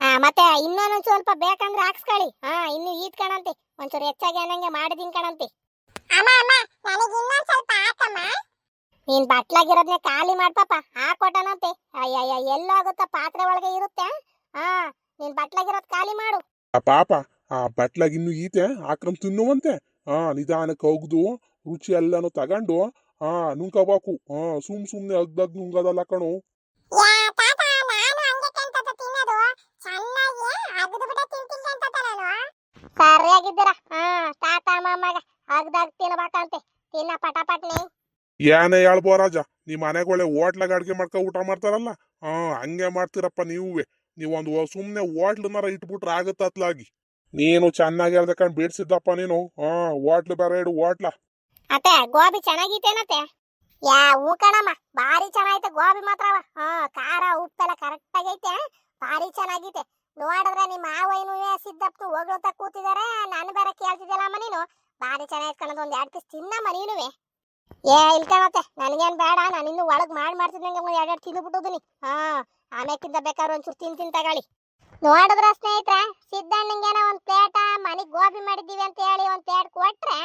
ಹಾ ಮತ್ತೆ ಇನ್ನೊಂದೊಂದ್ ಸ್ವಲ್ಪ ಬೇಕಂದ್ರೆ ಹಾಕ್ಸ್ಕೊಳ್ಳಿ. ಹಾ ಇನ್ನು ಈದ್ ಕಣಂತೆ. ಒಂಚೂರು ಹೆಚ್ಚಾಗಿ ಅನ್ನಂಗೆ ಮಾಡಿದೀನಿ ಕಣಂತೆ. ಇನ್ನೊಂದ್ ನೀನ್ ಬಟ್ಲಾಗಿರೋದ್ನೆ ಖಾಲಿ ಮಾಡ್ಪಾಪ ಹಾಕೊಟ್ಟನಂತೆ. ಅಯ್ಯಯ್ಯ ಎಲ್ಲೋಗುತ್ತ ಪಾತ್ರೆ ಒಳಗೆ ಇರುತ್ತೆ? ಹಾ ನೀನ್ ಬಟ್ಲಾಗಿರೋದ್ ಖಾಲಿ ಮಾಡು. ಆ ಪಾಪ ಆ ಬಟ್ಲಾಗ ಇನ್ನು ಈತೆ ಆಕ್ರಮ್ ತಿನ್ನುವಂತೆ. ಆ ನಿಧಾನಕ್ಕೆ ಹೋಗ್ದು ರುಚಿ ಎಲ್ಲಾನು ತಗೊಂಡು ಹಾ ನುಂಗಬಾಕು ಹಾ ಸುಮ್ ಸುಮ್ನೆ ಅಗ್ದಾಗ ನುಂಗದಲ್ಲ ಕಣು. ಸರಿಯಾಗಿದ್ದೀರ? ಹಾ ತಾತ ಮಾಮಾಗ ಅಗ್ದಾಗ ತಿನ್ಬೇಕಂತೆ. ತಿನ್ನ ಪಟಪಟ್ನಿ. ಏನೇ ನಿಮ್ ನೀ ಮನೆಗೊಳ್ಳೆ ಹೋಟ್ಲಾಗ ಅಡ್ಗೆ ಮಾಡ್ಕೊ ಊಟ ಮಾಡ್ತಾರಲ್ಲ? ಹಾ, ಹಂಗೆ ಮಾಡ್ತೀರಪ್ಪ ನೀವೇ ನೀವೊಂದು ಸುಮ್ನೆ ಹೋಟ್ಲನ್ನಾರ ಇಟ್ಬಿಟ್ರೆ ಆಗತ್ತತ್ಲಾಗಿ ನೀನು ಚೆನ್ನಾಗಿ ಹೇಳ್ದಕಂಡ್ ಬಿಡ್ಸಿದ್ದಪ್ಪ ನೀನು. ಹಾ, ಹೋಟ್ಲು ಬೇರೆ ಇಡು, ಹೋಟ್ಲ. ಅತ್ತೆ, ಗೋಬಿ ಚೆನ್ನಾಗಿತ್ತೇನತ್ತೆ ಯಾ, ಹೂ ಕಣಮ್ಮ, ಭಾರಿ ಚೆನ್ನಾಗೈತೆ, ಗೋಬಿ ಮಾತ್ರ ಹಾ, ಖಾರ, ಉಪ್ಪೆಲ್ಲ ಕರೆಕ್ಟ್ ಆಗೈತೆ ಭಾರಿ ಚೆನ್ನಾಗೈತೆ. ನೋಡಿದ್ರೆ ನಿಮ್ಮ ಮಾವಯ್ಯನೂ ಸಿದ್ದಪ್ಪನು ಹೋಗ್ಲಂತ ಕೂತಿದಾರೆ, ನಾನು ಬೇರೆ ಕೇಳ್ತಿದ್ದಲ್ಲಮ್ಮ ನೀನು. ಭಾರಿ ಚೆನ್ನಾಗಿ ಕಣದ ಒಂದ್ ಎರಡು ಪೀಸ್ ತಿನ್ನಮ್ಮ ನೀನುವೆ. ಏ ಇಲ್ ಮತ್ತೆ ನನಗೇನು ಬೇಡ. ನಾನು ಇನ್ನು ಒಳಗ್ ಮಾಡಿ ಮಾಡ್ತಿದ್ದಂಗೆ ಒಂದ್ ಎರಡೆರಡು ತಿಂದ್ಬಿಟ್ಟಿದ್ದೀನಿ ಹಾ ಆಮೇಕಿಂದ ಬೇಕಾದ್ರೆ ಒಂಚೂರು ತಿನ್ ತಿನ್ ತಗೊಳ್ಳಿ. ನೋಡಿದ್ರ ಸ್ನೇಹಿತರೆ, ಸಿದ್ದಣ್ಣಂಗೇನ ಒಂದು ಪ್ಲೇಟ, ಮನೆಗೆ ಗೋಬಿ ಮಾಡಿದ್ದೀವಿ ಅಂತ ಹೇಳಿ ಒಂದ್ ಪ್ಲೇಟ್ ಕೊಟ್ರೆ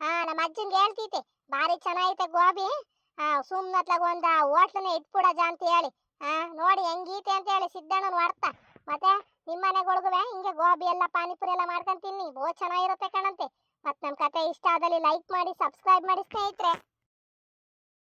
ಹಾಂ ನಮ್ಮ ಅಜ್ಜಂಗೆ ಹೇಳ್ತೈತೆ, ಭಾರಿ ಚೆನ್ನಾಗೈತೆ ಗೋಬಿ. ಹಾಂ ಸುಮ್ಮನತ್ಲಾಗ ಒಂದು ಹೋಟ್ಲನ್ನ ಇಟ್ಬಿಡಜ ಅಂತ ಹೇಳಿ. ಹಾಂ ನೋಡಿ ಹೆಂಗೈತೆ ಅಂತ ಹೇಳಿ ಸಿದ್ದಣ್ಣನ ಅರ್ಥ ಮತ್ತೆ ನಿಮ್ಮ ಮನೆಗೊಳಗುವೆ ಹಿಂಗೆ ಗೋಬಿ ಎಲ್ಲ, ಪಾನಿಪುರಿ ಎಲ್ಲ ಮಾಡ್ಕೊಂಡ್ ತಿನ್ನಿ. ಬಹು ಚೆನ್ನಾಗಿರುತ್ತೆ ಕಣಂತೆ. ಮತ್ ನಮ್ ಕತೆ ಇಷ್ಟ ಆದಲ್ಲಿ ಲೈಕ್ ಮಾಡಿ ಸಬ್ಸ್ಕ್ರೈಬ್ ಮಾಡಿ ಸ್ನೇಹಿತರೆ.